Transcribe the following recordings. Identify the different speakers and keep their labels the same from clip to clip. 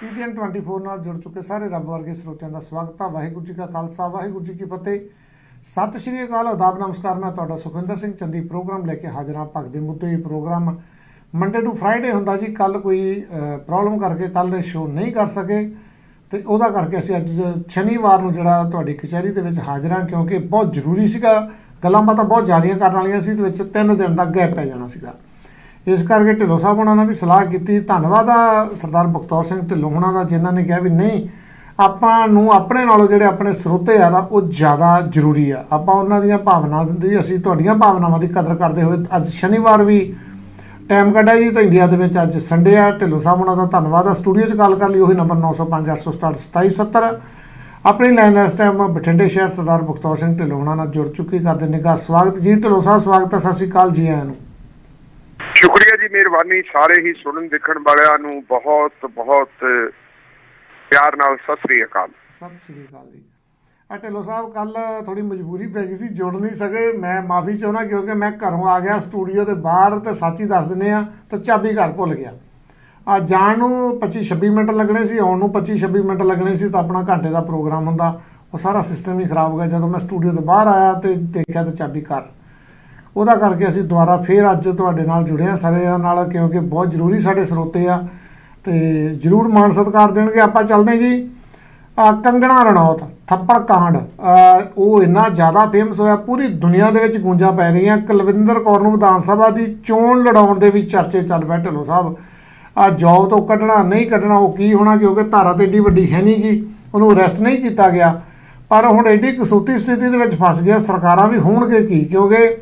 Speaker 1: ਪੀਟੀਐਨ 24 ਨਾਲ ਜੁੜ ਚੁੱਕੇ ਸਾਰੇ ਰੱਬ ਵਰਗੇ ਸਰੋਤਿਆਂ ਦਾ ਸਵਾਗਤ ਹੈ ਵਾਹਿਗੁਰੂ ਜੀ ਕਾ ਖਾਲਸਾ, ਵਾਹਿਗੁਰੂ ਜੀ ਕੀ ਫਤਿਹ। ਸਤਿ ਸ਼੍ਰੀ ਅਕਾਲ, ਆਦਾਬ, ਨਮਸਕਾਰ। ਮੈਂ ਤੁਹਾਡਾ ਸੁਖਿੰਦਰ ਸਿੰਘ ਚੰਦੀ ਪ੍ਰੋਗਰਾਮ ਲੈ ਕੇ ਹਾਜ਼ਰ ਹਾਂ। ਭਗਦੇ ਮੁੱਦੇ ਇਹ ਪ੍ਰੋਗਰਾਮ ਮੰਡੇ ਟੂ ਫਰਾਈਡੇ ਹੁੰਦਾ ਜੀ। ਕੱਲ ਕੋਈ ਪ੍ਰੋਬਲਮ ਕਰਕੇ ਕੱਲ ਦੇ ਸ਼ੋਅ ਨਹੀਂ ਕਰ ਸਕੇ। ਤੇ ਉਹਦਾ ਕਰਕੇ ਅਸੀਂ ਅੱਜ ਸ਼ਨੀਵਾਰ ਨੂੰ ਜਿਹੜਾ ਤੁਹਾਡੀ ਕਚਹਿਰੀ ਦੇ ਵਿੱਚ ਹਾਜ਼ਰ ਹਾਂ, ਕਿਉਂਕਿ ਬਹੁਤ ਜ਼ਰੂਰੀ ਸੀਗਾ। ਗੱਲਾਂ ਬਾਤਾਂ ਬਹੁਤ ਜ਼ਿਆਦੀਆਂ ਕਰਨ ਵਾਲੀਆਂ ਸੀ, ਤੇ ਵਿੱਚ 3 ਦਿਨ ਦਾ ਗੈਪ ਪੈ ਜਾਣਾ ਸੀਗਾ। ਇਸ ਕਰਕੇ ਢਿੱਲੋਂ ਸਾਹਿਬ ਉਹਨਾਂ ਨੇ ਵੀ ਸਲਾਹ ਕੀਤੀ। ਧੰਨਵਾਦ ਆ ਸਰਦਾਰ ਬਖਤੌਰ ਸਿੰਘ ਢਿੱਲੋਂ ਉਹਨਾਂ ਦਾ, ਜਿਨ੍ਹਾਂ ਨੇ ਕਿਹਾ ਵੀ ਨਹੀਂ, ਆਪਾਂ ਨੂੰ ਆਪਣੇ ਨਾਲੋਂ ਜਿਹੜੇ ਆਪਣੇ ਸਰੋਤੇ ਆ ਨਾ, ਉਹ ਜ਼ਿਆਦਾ ਜ਼ਰੂਰੀ ਆ। ਆਪਾਂ ਉਹਨਾਂ ਦੀਆਂ ਭਾਵਨਾਵਾਂ ਦੀ, ਅਸੀਂ ਤੁਹਾਡੀਆਂ ਭਾਵਨਾਵਾਂ ਦੀ ਕਦਰ ਕਰਦੇ ਹੋਏ ਅੱਜ ਸ਼ਨੀਵਾਰ ਵੀ ਟਾਈਮ ਕੱਢਿਆ ਜੀ, ਤਾਂ ਇੰਡੀਆ ਦੇ ਵਿੱਚ ਅੱਜ ਸੰਡੇ ਆ। ਢਿੱਲੋਂ ਸਾਹਿਬ ਉਹਨਾਂ ਦਾ ਧੰਨਵਾਦ ਆ। ਸਟੂਡੀਓ 'ਚ ਗੱਲ ਕਰ ਲਈ ਉਹੀ ਨੰਬਰ 9058672770 ਆਪਣੀ ਲਾਈਨ ਇਸ ਟਾਈਮ ਬਠਿੰਡੇ ਸ਼ਹਿਰ ਸਰਦਾਰ ਬਖਤੌਰ ਸਿੰਘ ਢਿੱਲੋਂ ਉਹਨਾਂ ਨਾਲ ਜੁੜ ਚੁੱਕੀ ਕਰਦੇ ਨਿੱਘਾ ਸਵਾਗਤ ਜੀ। ਢਿੱਲੋਂ ਸਾਹਿਬ, ਸਵਾਗਤ ਹੈ, ਸਤਿ ਸ਼੍ਰੀ ਅਕਾਲ ਜੀ ਆਇਆਂ ਨੂੰ।
Speaker 2: ਸ਼ੁਕਰੀਆ ਜੀ ਮਿਹਰਬਾਨੀ, ਸਾਰੇ ਹੀ ਸੁਣਨ ਦੇਖਣ ਵਾਲਿਆਂ ਨੂੰ ਬਹੁਤ ਬਹੁਤ ਪਿਆਰ ਨਾਲ ਸਤਿ ਸ੍ਰੀ ਅਕਾਲ।
Speaker 1: ਸਤਿ ਸ਼੍ਰੀ ਅਕਾਲ ਜੀ। ਆ ਸਾਹਿਬ ਕੱਲ ਥੋੜੀ ਮਜਬੂਰੀ ਪੈ ਗਈ ਸੀ, ਜੁੜ ਨਹੀਂ ਸਕੇ। ਮੈਂ ਮਾਫੀ ਚਾਹੁੰਦਾ ਕਿਉਂਕਿ ਮੈਂ ਘਰੋਂ ਆ ਗਿਆ ਸਟੂਡੀਓ ਦੇ ਬਾਹਰ ਤੇ ਸੱਚ ਹੀ ਦੱਸ ਦਿੰਦੇ ਆ ਤੇ ਚਾਬੀ ਘਰ ਭੁੱਲ ਗਿਆ। ਆ ਜਾਣ ਨੂੰ 25 26 ਮਿੰਟ ਲੱਗਣੇ ਸੀ, ਆਉਣ ਨੂੰ 25 26 ਮਿੰਟ ਲੱਗਣੇ ਸੀ, ਤਾਂ ਆਪਣਾ ਘੰਟੇ ਦਾ ਪ੍ਰੋਗਰਾਮ ਹੁੰਦਾ। ਉਹ ਸਾਰਾ ਸਿਸਟਮ ਹੀ ਖਰਾਬ ਹੋ ਗਿਆ। ਜਦੋਂ ਮੈਂ ਸਟੂਡੀਓ ਦੇ ਬਾਹਰ ਆਇਆ ਤੇ ਦੇਖਿਆ ਤੇ ਚਾਬੀ ਘਰ ਉਹਦਾ ਕਰਕੇ ਅਸੀਂ ਦੁਬਾਰਾ ਫੇਰ ਅੱਜ ਤੁਹਾਡੇ ਨਾਲ ਜੁੜੇ ਆ ਸਾਰਿਆਂ ਨਾਲ, ਕਿਉਂਕਿ ਬਹੁਤ ਜ਼ਰੂਰੀ ਸਾਡੇ ਸਰੋਤੇ ਆ। ਤੇ ਜਰੂਰ ਮਾਣ ਸਤਿਕਾਰ ਦੇਣਗੇ। ਆਪਾਂ ਚੱਲਦੇ ਜੀ। ਕੰਗਣਾ ਰਣੌਤ, ਥੱਪੜ ਕਾਂਡ। ਉਹ ਇੰਨਾ ਜ਼ਿਆਦਾ ਫੇਮਸ ਹੋਇਆ, ਪੂਰੀ ਦੁਨੀਆ ਦੇ ਵਿੱਚ ਗੂੰਜਾਂ ਪੈ ਰਹੀਆਂ। ਕੁਲਵਿੰਦਰ ਕੌਰ ਨੂੰ ਵਿਧਾਨ ਸਭਾ ਦੀ ਚੋਣ ਲੜਾਉਣ ਦੇ ਵੀ ਚਰਚੇ ਚੱਲ ਪਏ। ਢਿੱਲੋਂ ਸਾਹਿਬ ਆ ਜੌਬ ਤੋਂ ਕੱਢਣਾ, ਨਹੀਂ ਕੱਢਣਾ, ਉਹ ਕੀ ਹੋਣਾ? ਕਿਉਂਕਿ ਧਾਰਾ ਤੇ ਏਡੀ ਵੱਡੀ ਹੈ ਨਹੀਂ ਗੀ। ਉਹਨੂੰ ਅਰੈਸਟ ਨਹੀਂ ਕੀਤਾ ਗਿਆ। ਪਰ ਹੁਣ ਐਡੀ ਕਸੂਤੀ ਸਥਿਤੀ ਦੇ ਵਿੱਚ ਫਸ ਗਿਆ। ਸਰਕਾਰਾਂ ਵੀ ਹੋਣਗੇ ਕੀ? ਕਿਉਂਕਿ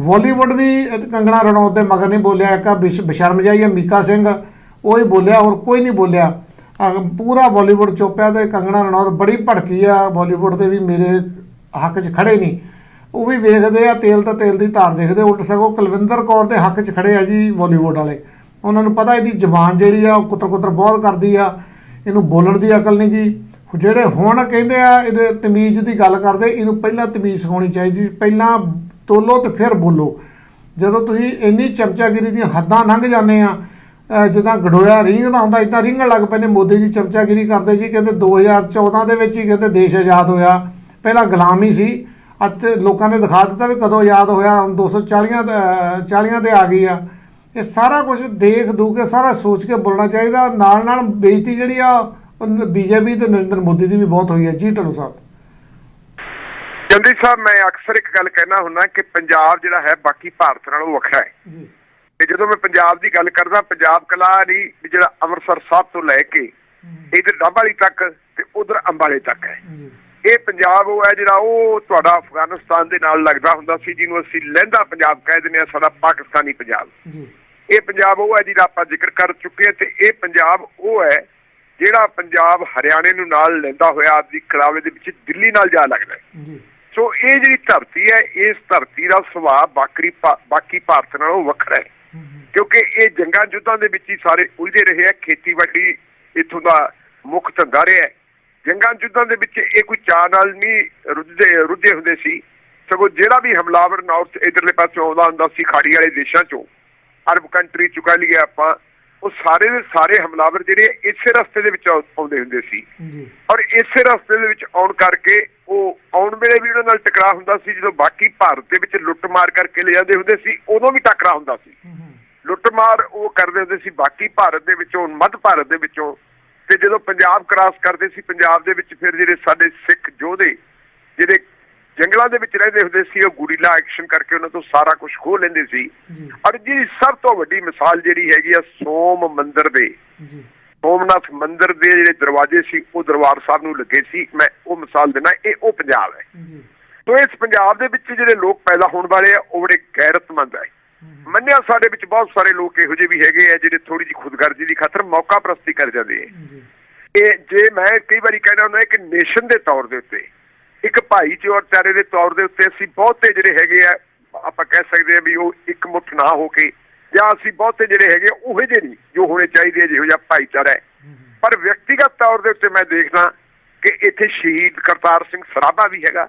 Speaker 1: ਬਾਲੀਵੁੱਡ ਵੀ ਕੰਗਣਾ ਰਣੌਤ ਦੇ ਮਗਰ ਨਹੀਂ ਬੋਲਿਆ, ਇੱਕ ਆ ਬਿਸ਼- ਬਸ਼ਰਮ ਜਾਈ ਹੈ ਮੀਕਾ ਸਿੰਘ, ਉਹ ਹੀ ਬੋਲਿਆ, ਹੋਰ ਕੋਈ ਨਹੀਂ ਬੋਲਿਆ। ਅਹ ਪੂਰਾ ਬਾਲੀਵੁੱਡ ਚੁੱਪਿਆ ਤੇ ਕੰਗਣਾ ਰਣੌਤ ਬੜੀ ਭੜਕੀ ਆ ਬਾਲੀਵੁੱਡ ਦੇ ਵੀ ਮੇਰੇ ਹੱਕ 'ਚ ਖੜੇ ਨਹੀਂ। ਉਹ ਵੀ ਵੇਖਦੇ ਆ, ਤੇਲ ਤਾਂ ਤੇਲ ਦੀ ਧਾਰ ਦੇਖਦੇ, ਉਲਟ ਸਗੋਂ ਕੁਲਵਿੰਦਰ ਕੌਰ ਦੇ ਹੱਕ 'ਚ ਖੜੇ ਆ ਜੀ ਬਾਲੀਵੁੱਡ ਵਾਲੇ। ਉਹਨਾਂ ਨੂੰ ਪਤਾ ਇਹਦੀ ਜ਼ਬਾਨ ਜਿਹੜੀ ਆ, ਉਹ ਕੁੱਤਰ ਕੁੱਤਰ ਬਹੁਤ ਕਰਦੀ ਆ, ਇਹਨੂੰ ਬੋਲਣ ਦੀ ਅਕਲ ਨਹੀਂ ਗੀ। ਜਿਹੜੇ ਹੁਣ ਕਹਿੰਦੇ ਆ, ਇਹਦੇ ਤਮੀਜ਼ ਦੀ ਗੱਲ ਕਰਦੇ, ਇਹਨੂੰ ਪਹਿਲਾਂ ਤਮੀਜ਼ ਸਿਖਾਉਣੀ ਚਾਹੀਦੀ ਪਹਿਲਾਂ ਤੋਲੋ ਤੇ ਫਿਰ ਬੋਲੋ। ਜਦੋਂ ਤੁਸੀਂ ਇੰਨੀ ਚਮਚਾਗਿਰੀ ਦੀਆਂ ਹੱਦਾਂ ਲੰਘ ਜਾਂਦੇ ਆ, ਅਹ ਜਿੱਦਾਂ ਗੜੋਇਆ ਰਿੰਗਦਾ ਹੁੰਦਾ ਇਦਾਂ ਰਿੰਗਣ ਲੱਗ ਪੈਂਦੇ। ਮੋਦੀ ਜੀ ਚਮਚਾਗਿਰੀ ਕਰਦੇ ਜੀ, ਕਹਿੰਦੇ 2014 ਦੇ ਵਿੱਚ ਹੀ ਕਹਿੰਦੇ ਦੇਸ਼ ਆਜ਼ਾਦ ਹੋਇਆ। ਪਹਿਲਾਂ ਗੁਲਾਮੀ ਸੀ। ਅਤੇ ਲੋਕਾਂ ਨੇ ਦਿਖਾ ਦਿੱਤਾ ਵੀ ਕਦੋਂ ਆਜ਼ਾਦ ਹੋਇਆ, ਹੁਣ 240 ਦੇ 40 'ਤੇ ਆ ਗਈ ਆ। ਇਹ ਸਾਰਾ ਕੁਝ ਦੇਖ ਦੂ ਕੇ, ਸਾਰਾ ਸੋਚ ਕੇ ਬੋਲਣਾ ਚਾਹੀਦਾ। ਨਾਲ ਨਾਲ ਬੇਇੱਜ਼ਤੀ ਜਿਹੜੀ ਆ ਬੀਜੇਪੀ ਤੇ ਨਰਿੰਦਰ ਮੋਦੀ ਦੀ ਵੀ ਬਹੁਤ ਹੋਈ ਹੈ। ਜੀ ਢੱਲੂ ਸਾਹਿਬ
Speaker 2: ਚੰਦੀ ਸਾਹਿਬ ਮੈਂ ਅਕਸਰ ਇੱਕ ਗੱਲ ਕਹਿਣਾ ਹੁੰਦਾ ਕਿ ਪੰਜਾਬ ਜਿਹੜਾ ਹੈ ਬਾਕੀ ਭਾਰਤ ਨਾਲੋਂ ਵੱਖਰਾ ਹੈ।
Speaker 1: ਜੀ।
Speaker 2: ਤੇ ਜਦੋਂ ਮੈਂ ਪੰਜਾਬ ਦੀ ਗੱਲ ਕਰਦਾ ਪੰਜਾਬ ਕਲਾ ਨਹੀਂ ਜਿਹੜਾ ਅੰਮ੍ਰਿਤਸਰ ਸਾਹਿਬ ਤੋਂ ਲੈ ਕੇ ਇਧਰ ਡੱਬਾਲੀ ਤੱਕ ਤੇ ਉਧਰ ਅੰਬਾਲੇ ਤੱਕ ਹੈ। ਇਹ ਪੰਜਾਬ ਉਹ ਹੈ ਜਿਹੜਾ ਉਹ ਤੁਹਾਡਾ ਅਫਗਾਨਿਸਤਾਨ ਦੇ ਨਾਲ ਲੱਗਦਾ ਹੁੰਦਾ ਸੀ ਜਿਹਨੂੰ ਅਸੀਂ ਲਹਿੰਦਾ ਪੰਜਾਬ ਕਹਿ ਦਿੰਦੇ ਆ ਸਾਡਾ ਪਾਕਿਸਤਾਨੀ ਪੰਜਾਬ।
Speaker 1: ਜੀ।
Speaker 2: ਇਹ ਪੰਜਾਬ ਉਹ ਹੈ ਜਿਹਦਾ ਆਪਾਂ ਜ਼ਿਕਰ ਕਰ ਚੁੱਕੇ ਹਾਂ ਤੇ ਇਹ ਪੰਜਾਬ ਉਹ ਹੈ ਜਿਹੜਾ ਪੰਜਾਬ ਹਰਿਆਣੇ ਨੂੰ ਨਾਲ ਲੈਂਦਾ ਹੋਇਆ ਆਪਦੀ ਕਲਾਵੇ ਦੇ ਵਿੱਚ ਦਿੱਲੀ ਨਾਲ ਜਾ ਲੱਗਦਾ ਹੈ। ਸੋ ਇਹ ਜਿਹੜੀ ਧਰਤੀ ਹੈ ਇਸ ਧਰਤੀ ਦਾ ਸੁਭਾਅ ਬਾਕੀ ਬਾਕੀ ਭਾਰਤ ਨਾਲੋਂ ਵੱਖਰਾ ਹੈ। ਕਿਉਂਕਿ ਇਹ ਜੰਗਾਂ ਯੁੱਧਾਂ ਦੇ ਵਿੱਚ ਹੀ ਸਾਰੇ ਉਲਝੇ ਰਹੇ ਆ ਖੇਤੀਬਾੜੀ ਇਥੋਂ ਦਾ ਮੁੱਖ ਧੰਦਾ ਰਿਹਾ ਹੈ। ਜੰਗਾਂ ਯੁੱਧਾਂ ਦੇ ਵਿੱਚ ਇਹ ਕੋਈ ਚਾਹ ਨਾਲ ਨਹੀਂ ਰੁੱਝੇ ਰੁੱਝੇ ਹੁੰਦੇ ਸੀ। ਸਗੋਂ ਜਿਹੜਾ ਵੀ ਹਮਲਾਵਰ ਨਾਰਥ ਇਧਰਲੇ ਪਾਸੇ ਆਉਂਦਾ ਹੁੰਦਾ ਸੀ ਖਾੜੀ ਵਾਲੇ ਦੇਸ਼ਾਂ ਚੋਂ। ਅਰਬ ਕੰਟਰੀ ਚੁਕਾ ਲਈਏ ਆਪਾਂ ਉਹ ਸਾਰੇ ਦੇ ਸਾਰੇ ਹਮਲਾਵਰ ਜਿਹੜੇ ਇਸੇ ਰਸਤੇ ਦੇ ਵਿੱਚ ਆਉ- ਆਉਂਦੇ ਹੁੰਦੇ ਸੀ।
Speaker 1: ਜੀ।
Speaker 2: ਔਰ ਇਸੇ ਰਸਤੇ ਦੇ ਵਿੱਚ ਆਉਣ ਕਰਕੇ ਉਹ ਆਉਣ ਵੇਲੇ ਵੀ ਉਹਨਾਂ ਨਾਲ ਟਕਰਾਅ ਹੁੰਦਾ ਸੀ ਜਦੋਂ ਬਾਕੀ ਭਾਰਤ ਦੇ ਵਿੱਚ ਲੁੱਟਮਾਰ ਕਰਕੇ ਲੈ ਜਾਂਦੇ ਹੁੰਦੇ ਸੀ ਉਦੋਂ ਵੀ ਟਕਰਾਅ ਹੁੰਦਾ ਸੀ। ਲੁੱਟਮਾਰ ਉਹ ਕਰਦੇ ਹੁੰਦੇ ਸੀ ਬਾਕੀ ਭਾਰਤ ਦੇ ਵਿੱਚੋਂ ਮੱਧ ਭਾਰਤ ਦੇ ਵਿੱਚੋਂ। ਤੇ ਜਦੋਂ ਪੰਜਾਬ ਕ੍ਰਾਸ ਕਰਦੇ ਸੀ ਪੰਜਾਬ ਦੇ ਵਿੱਚ ਫਿਰ ਜਿਹੜੇ ਸਾਡੇ ਸਿੱਖ ਯੋਧੇ ਜਿਹੜੇ ਜੰਗਲਾਂ ਦੇ ਵਿੱਚ ਰਹਿੰਦੇ ਹੁੰਦੇ ਸੀ ਉਹ ਗੁਰੀਲਾ ਐਕਸ਼ਨ ਕਰਕੇ ਉਹਨਾਂ ਤੋਂ ਸਾਰਾ ਕੁਝ ਖੋਹ ਲੈਂਦੇ ਸੀ। ਔਰ ਜਿਹੜੀ ਸਭ ਤੋਂ ਵੱਡੀ ਮਿਸਾਲ ਜਿਹੜੀ ਹੈਗੀ ਆ ਸੋਮ ਮੰਦਿਰ ਦੇ।
Speaker 1: ਜੀ।
Speaker 2: ਸੋਮਨਾਥ ਮੰਦਿਰ ਦੇ ਜਿਹੜੇ ਦਰਵਾਜ਼ੇ ਸੀ ਉਹ ਦਰਬਾਰ ਸਾਹਿਬ ਨੂੰ ਲੱਗੇ ਸੀ। ਮੈਂ ਉਹ ਮਿਸਾਲ ਦਿੰਦਾ ਇਹ ਉਹ ਪੰਜਾਬ ਹੈ।
Speaker 1: ਜੀ।
Speaker 2: ਇਸ ਪੰਜਾਬ ਦੇ ਵਿੱਚ ਜਿਹੜੇ ਲੋਕ ਪੈਦਾ ਹੋਣ ਵਾਲੇ ਆ ਉਹ ਬੜੇ ਗੈਰਤਮੰਦ ਹੈ। ਮੰਨਿਆ ਸਾਡੇ ਵਿੱਚ ਬਹੁਤ ਸਾਰੇ ਲੋਕ ਇਹੋ ਜਿਹੇ ਵੀ ਹੈਗੇ ਆ ਜਿਹੜੇ ਥੋੜੀ ਜਿਹੀ ਖੁਦਗਰਜ਼ੀ ਦੀ ਖਾਤਰ ਮੌਕਾ ਪ੍ਰਸਤੀ ਕਰ ਜਾਂਦੇ ਆ।
Speaker 1: ਜੀ।
Speaker 2: ਇਹ ਜੇ ਮੈਂ ਕਈ ਵਾਰੀ ਕਹਿੰਦਾ ਹੁੰਦਾ ਕਿ ਨੇਸ਼ਨ ਦੇ ਤੌਰ ਦੇ ਉੱਤੇ ਇੱਕ ਭਾਈਚਾਰੇ ਦੇ ਤੌਰ ਦੇ ਉੱਤੇ ਅਸੀਂ ਬਹੁਤੇ ਜਿਹੜੇ ਹੈਗੇ ਆ ਆਪਾਂ ਕਹਿ ਸਕਦੇ ਆ ਵੀ ਉਹ ਇੱਕ ਮੁੱਠ ਨਾ ਹੋ ਕੇ ਜਾਂ ਅਸੀਂ ਬਹੁਤੇ ਜਿਹੜੇ ਹੈਗੇ ਉਹ ਜਿਹੇ ਨਹੀਂ ਜੋ ਹੋਣੇ ਚਾਹੀਦੇ ਆ ਜਿਹੋ ਜਿਹਾ ਭਾਈਚਾਰਾ ਹੈ। ਪਰ ਵਿਅਕਤੀਗਤ ਤੌਰ ਦੇ ਉੱਤੇ ਮੈਂ ਦੇਖਦਾ ਕਿ ਇੱਥੇ ਸ਼ਹੀਦ ਕਰਤਾਰ ਸਿੰਘ ਸਰਾਭਾ ਵੀ ਹੈਗਾ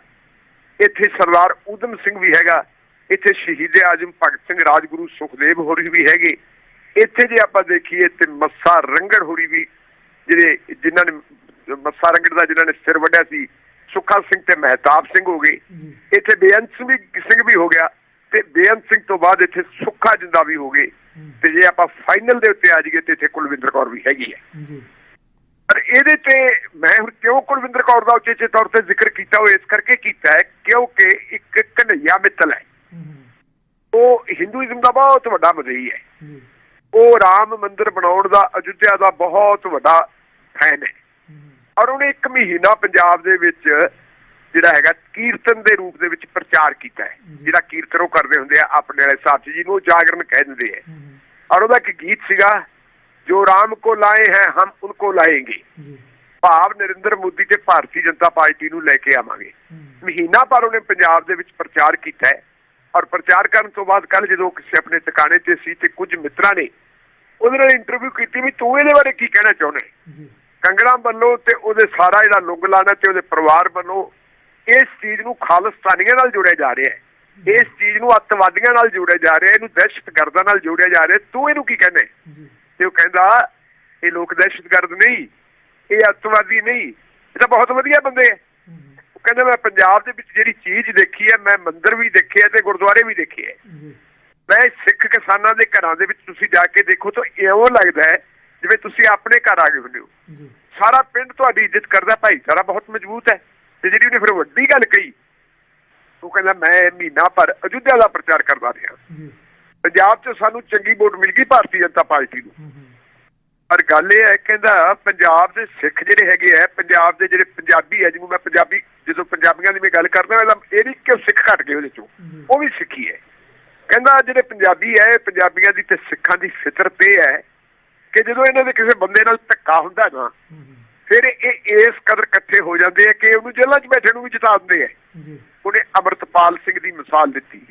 Speaker 2: ਇੱਥੇ ਸਰਦਾਰ ਊਧਮ ਸਿੰਘ ਵੀ ਹੈਗਾ ਇੱਥੇ ਸ਼ਹੀਦ ਆਜਮ ਭਗਤ ਸਿੰਘ ਰਾਜਗੁਰੂ ਸੁਖਦੇਵ ਹੋਰੀ ਵੀ ਹੈਗੇ। ਇੱਥੇ ਜੇ ਆਪਾਂ ਦੇਖੀਏ ਤੇ ਮੱਸਾ ਰੰਗੜ ਹੋਰੀ ਵੀ ਜਿਹੜੇ ਜਿਨ੍ਹਾਂ ਨੇ ਮੱਸਾ ਰੰਗੜ ਦਾ ਜਿਨ੍ਹਾਂ ਨੇ ਸਿਰ ਵੱਢਿਆ ਸੀ ਸੁੱਖਾ ਸਿੰਘ ਤੇ ਮਹਿਤਾਬ ਸਿੰਘ ਹੋ ਗਏ। ਇੱਥੇ ਬੇਅੰਤ ਵੀ ਸਿੰਘ ਵੀ ਹੋ ਗਿਆ ਤੇ ਬੇਅੰਤ ਸਿੰਘ ਤੋਂ ਬਾਅਦ ਇੱਥੇ ਸੁੱਖਾ ਜਿੰਦਾ ਵੀ ਹੋ ਗਏ। ਤੇ ਜੇ ਆਪਾਂ ਫਾਈਨਲ ਦੇ ਉੱਤੇ ਆ ਜਾਈਏ ਤੇ ਇੱਥੇ ਕੁਲਵਿੰਦਰ ਕੌਰ ਵੀ ਹੈਗੀ ਹੈ।
Speaker 1: ਜੀ।
Speaker 2: ਪਰ ਇਹਦੇ ਤੇ ਮੈਂ ਹੁਣ ਕਿਉਂ ਕੁਲਵਿੰਦਰ ਕੌਰ ਦਾ ਉਚੇਚੇ ਤੌਰ ਤੇ ਜ਼ਿਕਰ ਕੀਤਾ ਉਹ ਇਸ ਕਰਕੇ ਕੀਤਾ ਹੈ ਕਿਉਂਕਿ ਇੱਕ ਕਨਈਆ ਮਿੱਤਲ ਹੈ। ਉਹ ਹਿੰਦੂਇਜ਼ਮ ਦਾ ਬਹੁਤ ਵੱਡਾ ਮਜ਼ਹੀ ਹੈ। ਉਹ ਰਾਮ ਮੰਦਿਰ ਬਣਾਉਣ ਦਾ ਅਯੁੱਧਿਆ ਦਾ ਬਹੁਤ ਵੱਡਾ ਫੈਨ ਹੂੰ, ਔਰ ਉਹਨੇ ਇੱਕ ਮਹੀਨਾ ਪੰਜਾਬ ਦੇ ਵਿੱਚ ਜਿਹੜਾ ਹੈਗਾ ਕੀਰਤਨ ਦੇ ਰੂਪ ਦੇ ਵਿੱਚ ਪ੍ਰਚਾਰ ਕੀਤਾ ਹੈ। ਜਿਹੜਾ ਕੀਰਤਨ ਉਹ ਕਰਦੇ ਹੁੰਦੇ ਆ ਆਪਣੇ ਵਾਲੇ ਸਾਥੀ ਜੀ ਨੂੰ ਜਾਗਰਣ ਕਹਿ ਦਿੰਦੇ ਆ। ਔਰ ਉਹਦਾ ਇੱਕ ਗੀਤ ਸੀਗਾ ਜੋ ਰਾਮ ਕੋ ਲਾਏ ਹੈ ਹਮ ਉਨਕੋ ਲਾਏਂਗੇ। ਭਾਵ ਨਰਿੰਦਰ ਮੋਦੀ ਤੇ ਭਾਰਤੀ ਜਨਤਾ ਪਾਰਟੀ ਨੂੰ ਲੈ ਕੇ ਆਵਾਂਗੇ। ਮਹੀਨਾ ਪਰ ਉਹਨੇ ਪੰਜਾਬ ਦੇ ਵਿੱਚ ਪ੍ਰਚਾਰ ਕੀਤਾ ਹੈ। ਔਰ ਪ੍ਰਚਾਰ ਕਰਨ ਤੋਂ ਬਾਅਦ ਕੱਲ ਜਦੋਂ ਕਿਸੇ ਆਪਣੇ ਟਿਕਾਣੇ ਤੇ ਸੀ ਤੇ ਕੁਝ ਮਿੱਤਰਾਂ ਨੇ ਉਹਦੇ ਨਾਲ ਇੰਟਰਵਿਊ ਕੀਤੀ ਵੀ ਤੂੰ ਇਹਦੇ ਬਾਰੇ ਕੀ ਕਹਿਣਾ ਚਾਹੁੰਦਾ ਹੈ? ਕੰਗਣਾ ਵੱਲੋਂ ਤੇ ਉਹਦੇ ਸਾਰਾ ਜਿਹੜਾ ਲੁੰਗ ਲਾਣਾ ਤੇ ਉਹਦੇ ਪਰਿਵਾਰ ਵੱਲੋਂ ਇਸ ਚੀਜ਼ ਨੂੰ ਖਾਲਿਸਤਾਨੀਆਂ ਨਾਲ ਜੋੜਿਆ ਜਾ ਰਿਹਾ ਹੈ। ਇਸ ਚੀਜ਼ ਨੂੰ ਅੱਤਵਾਦੀਆਂ ਨਾਲ ਜੋੜਿਆ ਜਾ ਰਿਹਾ ਇਹਨੂੰ ਦਹਿਸ਼ਤਗਰਦਾਂ ਨਾਲ ਜੋੜਿਆ ਜਾ ਰਿਹਾ। ਤੂੰ ਇਹਨੂੰ ਕੀ ਕਹਿੰਦਾ ਤੇ ਉਹ ਕਹਿੰਦਾ ਇਹ ਲੋਕ ਦਹਿਸ਼ਤਗਰਦ ਨਹੀਂ ਇਹ ਅੱਤਵਾਦੀ ਨਹੀਂ ਇਹ ਤਾਂ ਬਹੁਤ ਵਧੀਆ ਬੰਦੇ ਹੂੰ, ਉਹ ਕਹਿੰਦਾ ਮੈਂ ਪੰਜਾਬ ਦੇ ਵਿੱਚ ਜਿਹੜੀ ਚੀਜ਼ ਦੇਖੀ ਹੈ ਮੈਂ ਮੰਦਿਰ ਵੀ ਦੇਖੇ ਹੈ ਤੇ ਗੁਰਦੁਆਰੇ ਵੀ ਦੇਖੇ
Speaker 1: ਜੀ।
Speaker 2: ਮੈਂ ਸਿੱਖ ਕਿਸਾਨਾਂ ਦੇ ਘਰਾਂ ਦੇ ਵਿੱਚ ਤੁਸੀਂ ਜਾ ਕੇ ਦੇਖੋ ਤਾਂ ਇਉਂ ਲੱਗਦਾ ਹੈ ਜਿਵੇਂ ਤੁਸੀਂ ਆਪਣੇ ਘਰ ਆ ਗਏ ਹੁੰਦੇ ਹੋ। ਸਾਰਾ ਪਿੰਡ ਤੁਹਾਡੀ ਇੱਜ਼ਤ ਕਰਦਾ ਭਾਈਚਾਰਾ ਬਹੁਤ ਮਜ਼ਬੂਤ ਹੈ। ਤੇ ਜਿਹੜੀ ਉਹਨੇ ਫਿਰ ਵੱਡੀ ਗੱਲ ਕਹੀ ਉਹ ਕਹਿੰਦਾ ਮੈਂ ਮਹੀਨਾ ਪਰ ਅਯੁੱਧਿਆ ਦਾ ਪ੍ਰਚਾਰ ਕਰਦਾ ਰਿਹਾ।
Speaker 1: ਜੀ।
Speaker 2: ਪੰਜਾਬ 'ਚ ਸਾਨੂੰ ਚੰਗੀ ਵੋਟ ਮਿਲ ਗਈ ਭਾਰਤੀ ਜਨਤਾ ਪਾਰਟੀ ਨੂੰ। ਪਰ ਗੱਲ ਇਹ ਹੈ ਕਹਿੰਦਾ ਪੰਜਾਬ ਦੇ ਸਿੱਖ ਜਿਹੜੇ ਹੈਗੇ ਆ ਪੰਜਾਬ ਦੇ ਜਿਹੜੇ ਪੰਜਾਬੀ ਹੈ ਜਿਹਨੂੰ ਮੈਂ ਪੰਜਾਬੀ ਜਦੋਂ ਪੰਜਾਬੀਆਂ ਦੀ ਮੈਂ ਗੱਲ ਕਰਦਾ ਹਾਂ ਇਹ ਨਹੀਂ ਕਿ ਸਿੱਖ ਘਟ ਗਏ ਉਹਦੇ ਚੋਂ। ਉਹ ਵੀ ਸਿੱਖੀ ਹੈ। ਕਹਿੰਦਾ ਜਿਹੜੇ ਪੰਜਾਬੀ ਹੈ ਪੰਜਾਬੀਆਂ ਦੀ ਤੇ ਸਿੱਖਾਂ ਦੀ ਫਿਤਰਤ ਇਹ ਹੈ ਕਿ ਜਦੋਂ ਇਹਨਾਂ ਦੇ ਕਿਸੇ ਬੰਦੇ ਨਾਲ ਧੱਕਾ ਹੁੰਦਾ ਨਾ ਫਿਰ ਇਹ ਇਸ ਕਦਰ ਇਕੱਠੇ ਹੋ ਜਾਂਦੇ ਆ ਕਿ ਉਹਨੂੰ ਜੇਲ੍ਹਾਂ 'ਚ ਬੈਠੇ ਨੂੰ ਵੀ ਜਿਤਾ ਦਿੰਦੇ ਆ।
Speaker 1: ਜੀ।
Speaker 2: ਉਹਨੇ ਅਮਰਤਪਾਲ ਸਿੰਘ ਦੀ ਮਿਸਾਲ ਦਿੱਤੀ।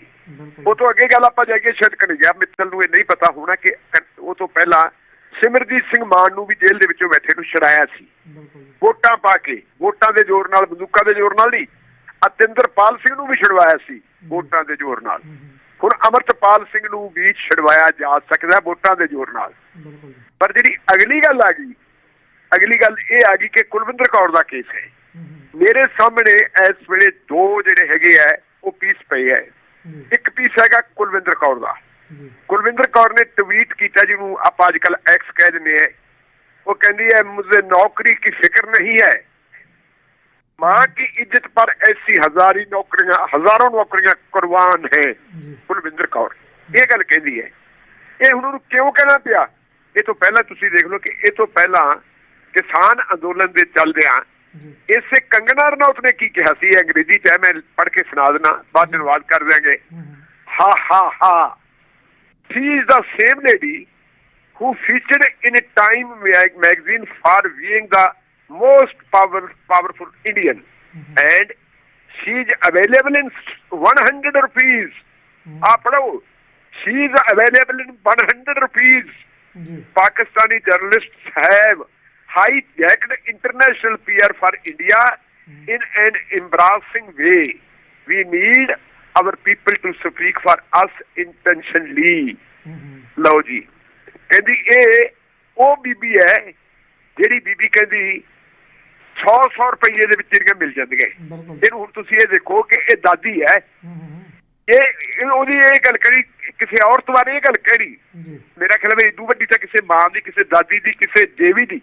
Speaker 2: ਉਹ ਤੋਂ ਅੱਗੇ ਗੱਲ ਆਪਾਂ ਜਾਈਏ ਸ਼ਾਇਦ ਕਨਈਆ ਮਿੱਤਲ ਨੂੰ ਇਹ ਨਹੀਂ ਪਤਾ ਹੋਣਾ ਕਿ ਕ- ਉਹ ਤੋਂ ਪਹਿਲਾਂ ਸਿਮਰਜੀਤ ਸਿੰਘ ਮਾਨ ਨੂੰ ਵੀ ਜੇਲ੍ਹ ਦੇ ਵਿੱਚੋਂ ਬੈਠੇ ਨੂੰ ਛੜਾਇਆ ਸੀ।
Speaker 1: ਜੀ।
Speaker 2: ਵੋਟਾਂ ਪਾ ਕੇ ਵੋਟਾਂ ਦੇ ਜ਼ੋਰ ਨਾਲ ਬੰਦੂਕਾਂ ਦੇ ਜ਼ੋਰ ਨਾਲ ਨਹੀਂ ਅਤਿੰਦਰਪਾਲ ਸਿੰਘ ਨੂੰ ਵੀ ਛਡਵਾਇਆ ਸੀ ਵੋਟਾਂ ਦੇ ਜ਼ੋਰ ਨਾਲ। ਹੁਣ ਅਮਰਤਪਾਲ ਸਿੰਘ ਨੂੰ ਵੀ ਛਡਵਾਇਆ ਜਾ ਸਕਦਾ ਵੋਟਾਂ ਦੇ ਜ਼ੋਰ ਨਾਲ। ਪਰ ਜਿਹੜੀ ਅਗਲੀ ਗੱਲ ਆ ਗਈ ਅਗਲੀ ਗੱਲ ਇਹ ਆ ਗਈ ਕਿ ਕੁਲਵਿੰਦਰ ਕੌਰ ਦਾ ਕੇਸ ਹੈ। ਮੇਰੇ ਸਾਹਮਣੇ ਇਸ ਵੇਲੇ ਦੋ ਜਿਹੜੇ ਹੈਗੇ ਆ ਉਹ ਪੀਸ ਪਏ
Speaker 1: ਆ।
Speaker 2: ਇੱਕ ਪੀਸ ਹੈਗਾ ਕੁਲਵਿੰਦਰ ਕੌਰ ਦਾ। ਕੁਲਵਿੰਦਰ ਕੌਰ ਨੇ ਟਵੀਟ ਕੀਤਾ ਜੀ ਨੂੰ ਆਪਾਂ ਅੱਜ ਅੱਜਕੱਲ ਐਕਸ ਕਹਿ ਦਿੰਦੇ ਆ। ਉਹ ਕਹਿੰਦੀ ਹੈ ਮੈਨੂੰ ਨੌਕਰੀ ਕੀ ਫਿਕਰ ਨਹੀਂ ਹੈ। माँ की इज्जत पर ऐसी हजारी नौकरियां हजारों नौकरियां कुर्बान है
Speaker 1: ਜੀ
Speaker 2: ਕੁਲਵਿੰਦਰ ਕੌਰ ਇਹ ਗੱਲ ਕਹਿੰਦੀ ਹੈ ਇਹ ਹੁਣ ਉਹਨੂੰ ਕਿਉਂ ਕਹਿਣਾ ਪਿਆ ਇਹ ਤੋਂ ਪਹਿਲਾਂ ਤੁਸੀਂ ਦੇਖ ਲਓ ਕਿ ਇਹ ਤੋਂ ਪਹਿਲਾਂ ਕਿਸਾਨ ਅੰਦੋਲਨ ਦੇ ਚੱਲਦਿਆਂ
Speaker 1: ਜੀ
Speaker 2: ਇਸੇ ਕੰਗਨਾ ਰਣੌਤ ਨੇ ਕੀ ਕਿਹਾ ਸੀ ਇਹ ਅੰਗਰੇਜ਼ੀ ਚ ਹੈ ਮੈਂ ਪੜ੍ਹ ਕੇ ਸੁਣਾ ਦੇਣਾ ਬਾਅਦ ਚ ਅਨੁਵਾਦ ਕਰ ਦਿਆਂਗੇ
Speaker 1: ਹੂੰ, ਹੂੰ,
Speaker 2: ha ha ha. She is the same lady who featured in a Time mag- magazine for being the most power, powerful Indian. Mm-hmm. And she is available in 100 rupees.
Speaker 1: Mm-hmm.
Speaker 2: Ah, oh, she is available in 100 rupees.
Speaker 1: Mm-hmm.
Speaker 2: Pakistani journalists have hijacked international PR for India mm-hmm. in an embarrassing way. We need our people to speak for us intentionally. ਲਓ ਜੀ ਕਹਿੰਦੀ ਇਹ ਉਹ ਬੀਬੀ ਹੈ ਜਿਹੜੀ ਬੀਬੀ ਕਹਿੰਦੀ 100-100 ਰੁਪਏ ਦੇ ਵਿੱਚ ਜਿਹੜੀਆਂ ਮਿਲ ਜਾਂਦੀਆਂ ਇਹਨੂੰ ਹੁਣ ਤੁਸੀਂ ਇਹ ਦੇਖੋ ਕਿ ਇਹ ਦਾਦੀ ਹੈ। ਇਹ ਉਹਦੀ ਇਹ ਗੱਲ ਕਰੀ ਕਿਸੇ ਔਰਤ ਬਾਰੇ ਇਹ ਗੱਲ
Speaker 1: ਜੀ।
Speaker 2: ਮੇਰਾ ਖਿਆਲ ਹੈ ਇਦੂ ਵੱਡੀ ਤਾਂ ਕਿਸੇ ਮਾਂ ਦੀ ਕਿਸੇ ਦਾਦੀ ਦੀ ਕਿਸੇ ਦੇਵੀ ਦੀ।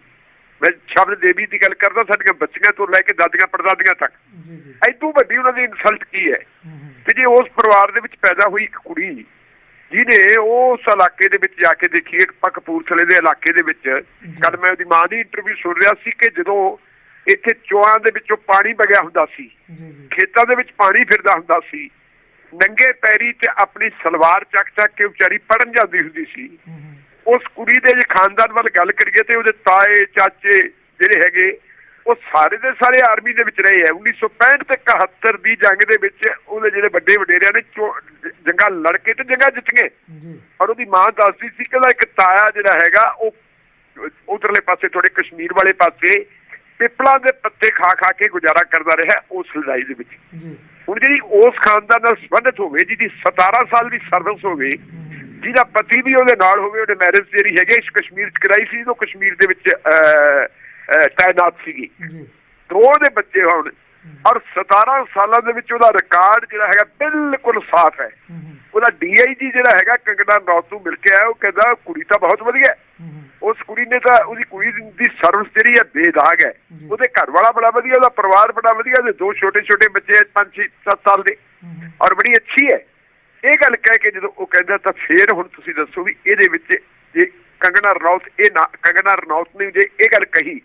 Speaker 2: ਮੈਂ ਸ਼ਬਦ ਦੇਵੀ ਦੀ ਗੱਲ ਕਰਦਾ ਸਾਡੀਆਂ ਬੱਚੀਆਂ ਤੋਂ ਲੈ ਕੇ ਦਾਦੀਆਂ ਪੜਦਾਦੀਆਂ ਤੱਕ।
Speaker 1: ਜੀ ਜੀ।
Speaker 2: ਇਦੂ ਵੱਡੀ ਉਹਨਾਂ ਦੀ ਇਨਸਲਟ ਕੀ ਹੈ? ਤੇ ਜੇ ਉਸ ਪਰਿਵਾਰ ਦੇ ਵਿੱਚ ਪੈਦਾ ਹੋਈ ਇੱਕ ਕੁੜੀ ਜਿਹਨੇ ਉਸ ਇਲਾਕੇ ਦੇ ਵਿੱਚ ਜਾ ਕੇ ਦੇਖੀ ਇੱਕ ਕਪੂਰਥਲੇ ਦੇ ਇਲਾਕੇ ਦੇ ਵਿੱਚ ਕੱਲ ਮੈਂ ਉਹਦੀ ਮਾਂ ਦੀ ਇੰਟਰਵਿਊ ਸੁਣ ਰਿਹਾ ਸੀ ਕਿ ਜਦੋਂ ਇੱਥੇ ਚੋਆਂ ਦੇ ਵਿੱਚੋਂ ਪਾਣੀ ਵਗਿਆ ਹੁੰਦਾ ਸੀ। ਖੇਤਾਂ ਦੇ ਵਿੱਚ ਪਾਣੀ ਫਿਰਦਾ ਹੁੰਦਾ ਸੀ। ਨੰਗੇ ਪੈਰੀ ਤੇ ਆਪਣੀ ਸਲਵਾਰ ਚੱਕ ਚੱਕ ਕੇ ਵਿਚਾਰੀ ਪੜਨ ਜਾਂਦੀ ਹੁੰਦੀ ਸੀ।
Speaker 1: ਹੂੰ, ਹੂੰ,
Speaker 2: ਉਸ ਕੁੜੀ ਦੇ ਜੇ ਖਾਨਦਾਨ ਵੱਲ ਗੱਲ ਕਰੀਏ ਤੇ ਉਹਦੇ ਤਾਏ ਚਾਚੇ ਜਿਹੜੇ ਹੈਗੇ ਉਹ ਸਾਰੇ ਦੇ ਸਾਰੇ ਆਰਮੀ ਦੇ ਵਿੱਚ ਰਹੇ ਆ। 1965 ਤੇ 71 ਦੀ ਜੰਗ ਦੇ ਵਿੱਚ ਉਹਦੇ ਜਿਹੜੇ ਵੱਡੇ ਵਡੇਰਿਆਂ ਨੇ ਜੰਗਾਂ ਲੜ ਕੇ ਤੇ ਜੰਗਾਂ ਜਿੱਤੀਆਂ। ਔਰ ਉਹਦੀ ਮਾਂ ਦੱਸਦੀ ਸੀ ਕਿ ਉਹਦਾ ਇੱਕ ਤਾਇਆ ਜਿਹੜਾ ਹੈਗਾ ਉਹ ਉਧਰਲੇ ਪਾਸੇ ਥੋੜੇ ਕਸ਼ਮੀਰ ਵਾਲੇ ਪਾਸੇ ਪਿੱਪਲਾਂ ਦੇ ਪੱਤੇ ਖਾ ਖਾ ਕੇ ਗੁਜ਼ਾਰਾ ਕਰਦਾ ਰਿਹਾ ਉਸ ਲੜਾਈ ਦੇ ਵਿੱਚ।
Speaker 1: ਜੀ।
Speaker 2: ਹੁਣ ਜਿਹੜੀ ਉਸ ਖਾਨਦਾਨ ਨਾਲ ਸੰਬੰਧਿਤ ਹੋਵੇ ਜਿਹਦੀ 17 ਸਾਲ ਦੀ ਸਰਵਿਸ ਹੋਵੇ ਜਿਹਦਾ ਪਤੀ ਵੀ ਉਹਦੇ ਨਾਲ ਹੋਵੇ ਉਹਦੇ ਮੈਰਿਜ ਜਿਹੜੀ ਹੈਗੀ ਇਸ ਕਸ਼ਮੀਰ ਚ ਕਰਾਈ ਸੀ ਉਹ ਕਸ਼ਮੀਰ ਦੇ ਵਿੱਚ ਤਾਇਨਾਤ ਸੀਗੀ। ਦੋ ਦੇ ਬੱਚੇ ਹੋਣ ਔਰ 17 ਸਾਲਾਂ ਦੇ ਵਿੱਚ ਉਹਦਾ ਰਿਕਾਰਡ ਜਿਹੜਾ ਹੈਗਾ ਬਿਲਕੁਲ ਸਾਫ਼ ਹੈ। ਉਹਦਾ ਡੀਆਈਜੀ ਜਿਹੜਾ ਹੈਗਾ ਕੰਗਣਾ ਰਣੌਤ ਨੂੰ ਮਿਲ ਕੇ ਆਇਆ ਉਹ ਕਹਿੰਦਾ ਕੁੜੀ ਤਾਂ ਬਹੁਤ ਵਧੀਆ ਉਸ ਕੁੜੀ ਨੇ ਤਾਂ ਉਹਦੀ ਕੁੜੀ ਦੀ ਸਰਵਿਸ ਜਿਹੜੀ ਹੈ ਬੇਦਾਗ ਹੈ। ਉਹਦੇ ਘਰ ਵਾਲਾ ਬੜਾ ਵਧੀਆ ਉਹਦਾ ਪਰਿਵਾਰ ਬੜਾ ਵਧੀਆ ਉਹਦੇ ਦੋ ਛੋਟੇ ਛੋਟੇ ਬੱਚੇ 5 6 7 ਸਾਲ ਦੇ। ਔਰ ਬੜੀ ਅੱਛੀ ਹੈ। ਇਹ ਗੱਲ ਕਹਿ ਕੇ ਜਦੋਂ ਉਹ ਕਹਿੰਦਾ ਤਾਂ ਫੇਰ ਹੁਣ ਤੁਸੀਂ ਦੱਸੋ ਵੀ ਇਹਦੇ ਵਿੱਚ ਜੇ ਕੰਗਣਾ ਰਣੌਤ ਇਹ ਕੰਗਣਾ ਰਣੌਤ ਨੇ ਜੇ ਇਹ ਗੱਲ ਕਹੀ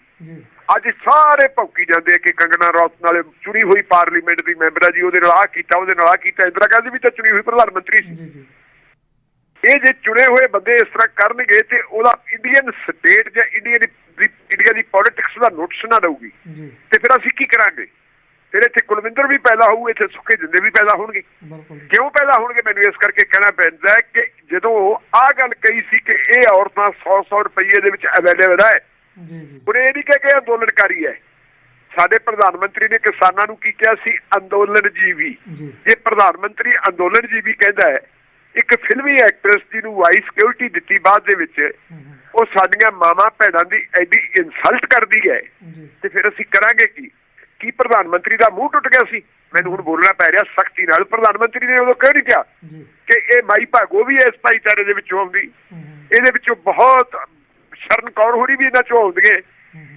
Speaker 2: ਅੱਜ ਸਾਰੇ ਭੌਂਕੀ ਜਾਂਦੇ ਆ ਕਿ ਕੰਗਣਾ ਰਣੌਤ ਨਾਲੇ ਚੁਣੀ ਹੋਈ ਪਾਰਲੀਮੈਂਟ ਦੀ ਮੈਂਬਰ ਆ ਜੀ ਉਹਦੇ ਨਾਲ ਆ ਕੀਤਾ ਉਹਦੇ ਨਾਲ ਆ ਕੀਤਾ ਇੰਦਰਾ ਗਾਂਧੀ ਵੀ ਤਾਂ ਚੁਣੀ ਹੋਈ ਪ੍ਰਧਾਨ ਮੰਤਰੀ ਸੀ। ਇਹ ਜੇ ਚੁਣੇ ਹੋਏ ਬੰਦੇ ਇਸ ਤਰ੍ਹਾਂ ਕਰਨਗੇ ਤੇ ਉਹਦਾ ਇੰਡੀਅਨ ਸਟੇਟ ਜਾਂ ਇੰਡੀਆ ਦੀ ਇੰਡੀਆ ਦੀ ਪੋਲਿਟਿਕਸ ਦਾ ਨੋਟਿਸ ਨਾ ਦਊਗੀ। ਤੇ ਫਿਰ ਅਸੀਂ ਕੀ ਕਰਾਂਗੇ? ਫਿਰ ਇੱਥੇ ਕੁਲਵਿੰਦਰ ਵੀ ਪੈਦਾ ਹੋਊ ਇੱਥੇ ਸੁੱਕੇ ਜਿੰਦੇ ਵੀ ਪੈਦਾ ਹੋਣਗੇ। ਕਿਉਂ ਪੈਦਾ ਹੋਣਗੇ? ਮੈਨੂੰ ਇਸ ਕਰਕੇ ਕਹਿਣਾ ਪੈਂਦਾ ਹੈ ਕਿ ਜਦੋਂ ਆਹ ਗੱਲ ਕਹੀ ਸੀ ਕਿ ਇਹ ਔਰਤਾਂ 100-100 ਰੁਪਏ ਦੇ ਵਿੱਚ ਅਵੇਲੇਬਲ ਹੈ
Speaker 1: ਜੀ ਜੀ।
Speaker 2: ਉਹਨੇ ਇਹ ਨਹੀਂ ਕਿਹਾ ਕਿ ਅੰਦੋਲਨਕਾਰੀ ਹੈ। ਸਾਡੇ ਪ੍ਰਧਾਨ ਮੰਤਰੀ ਨੇ ਕਿਸਾਨਾਂ ਨੂੰ ਕੀ ਕਿਹਾ ਸੀ? ਅੰਦੋਲਨ ਜੀਵੀ
Speaker 1: ਜੀ
Speaker 2: ਪ੍ਰਧਾਨ ਮੰਤਰੀ ਅੰਦੋਲਨ ਜੀਵੀ ਕਹਿੰਦਾ ਹੈ ਇੱਕ ਫਿਲਮੀ ਐਕਟਰੈਸ ਜੀ ਨੂੰ ਵਾਈ ਸਿਕਿਉਰਿਟੀ ਦਿੱਤੀ ਬਾਅਦ ਦੇ ਵਿੱਚ ਉਹ ਸਾਡੀਆਂ ਮਾਵਾਂ ਭੈਣਾਂ ਦੀ ਐਡੀ ਇਨਸਲਟ ਕਰਦੀ ਹੈ। ਤੇ ਫਿਰ ਅਸੀਂ ਕਰਾਂਗੇ ਕੀ? ਕੀ ਪ੍ਰਧਾਨ ਮੰਤਰੀ ਦਾ ਮੂੰਹ ਟੁੱਟ ਗਿਆ ਸੀ? ਮੈਨੂੰ ਹੁਣ ਬੋਲਣਾ ਪੈ ਰਿਹਾ ਸਖਤੀ ਨਾਲ। ਪ੍ਰਧਾਨ ਮੰਤਰੀ ਨੇ ਉਦੋਂ ਕਿਉਂ ਨਹੀਂ ਕਿਹਾ ਕਿ ਇਹ ਮਾਈ ਭਾਗੋ ਵੀ ਇਸ ਭਾਈਚਾਰੇ ਦੇ ਵਿੱਚੋਂ ਆਉਂਦੀ? ਇਹਦੇ ਵਿੱਚੋਂ ਬਹੁਤ ਸ਼ਰਨ ਕੌਰ ਹੋਣੀ ਵੀ ਇਹਨਾਂ ਚੋਂ ਆਉਂਦੀਆਂ।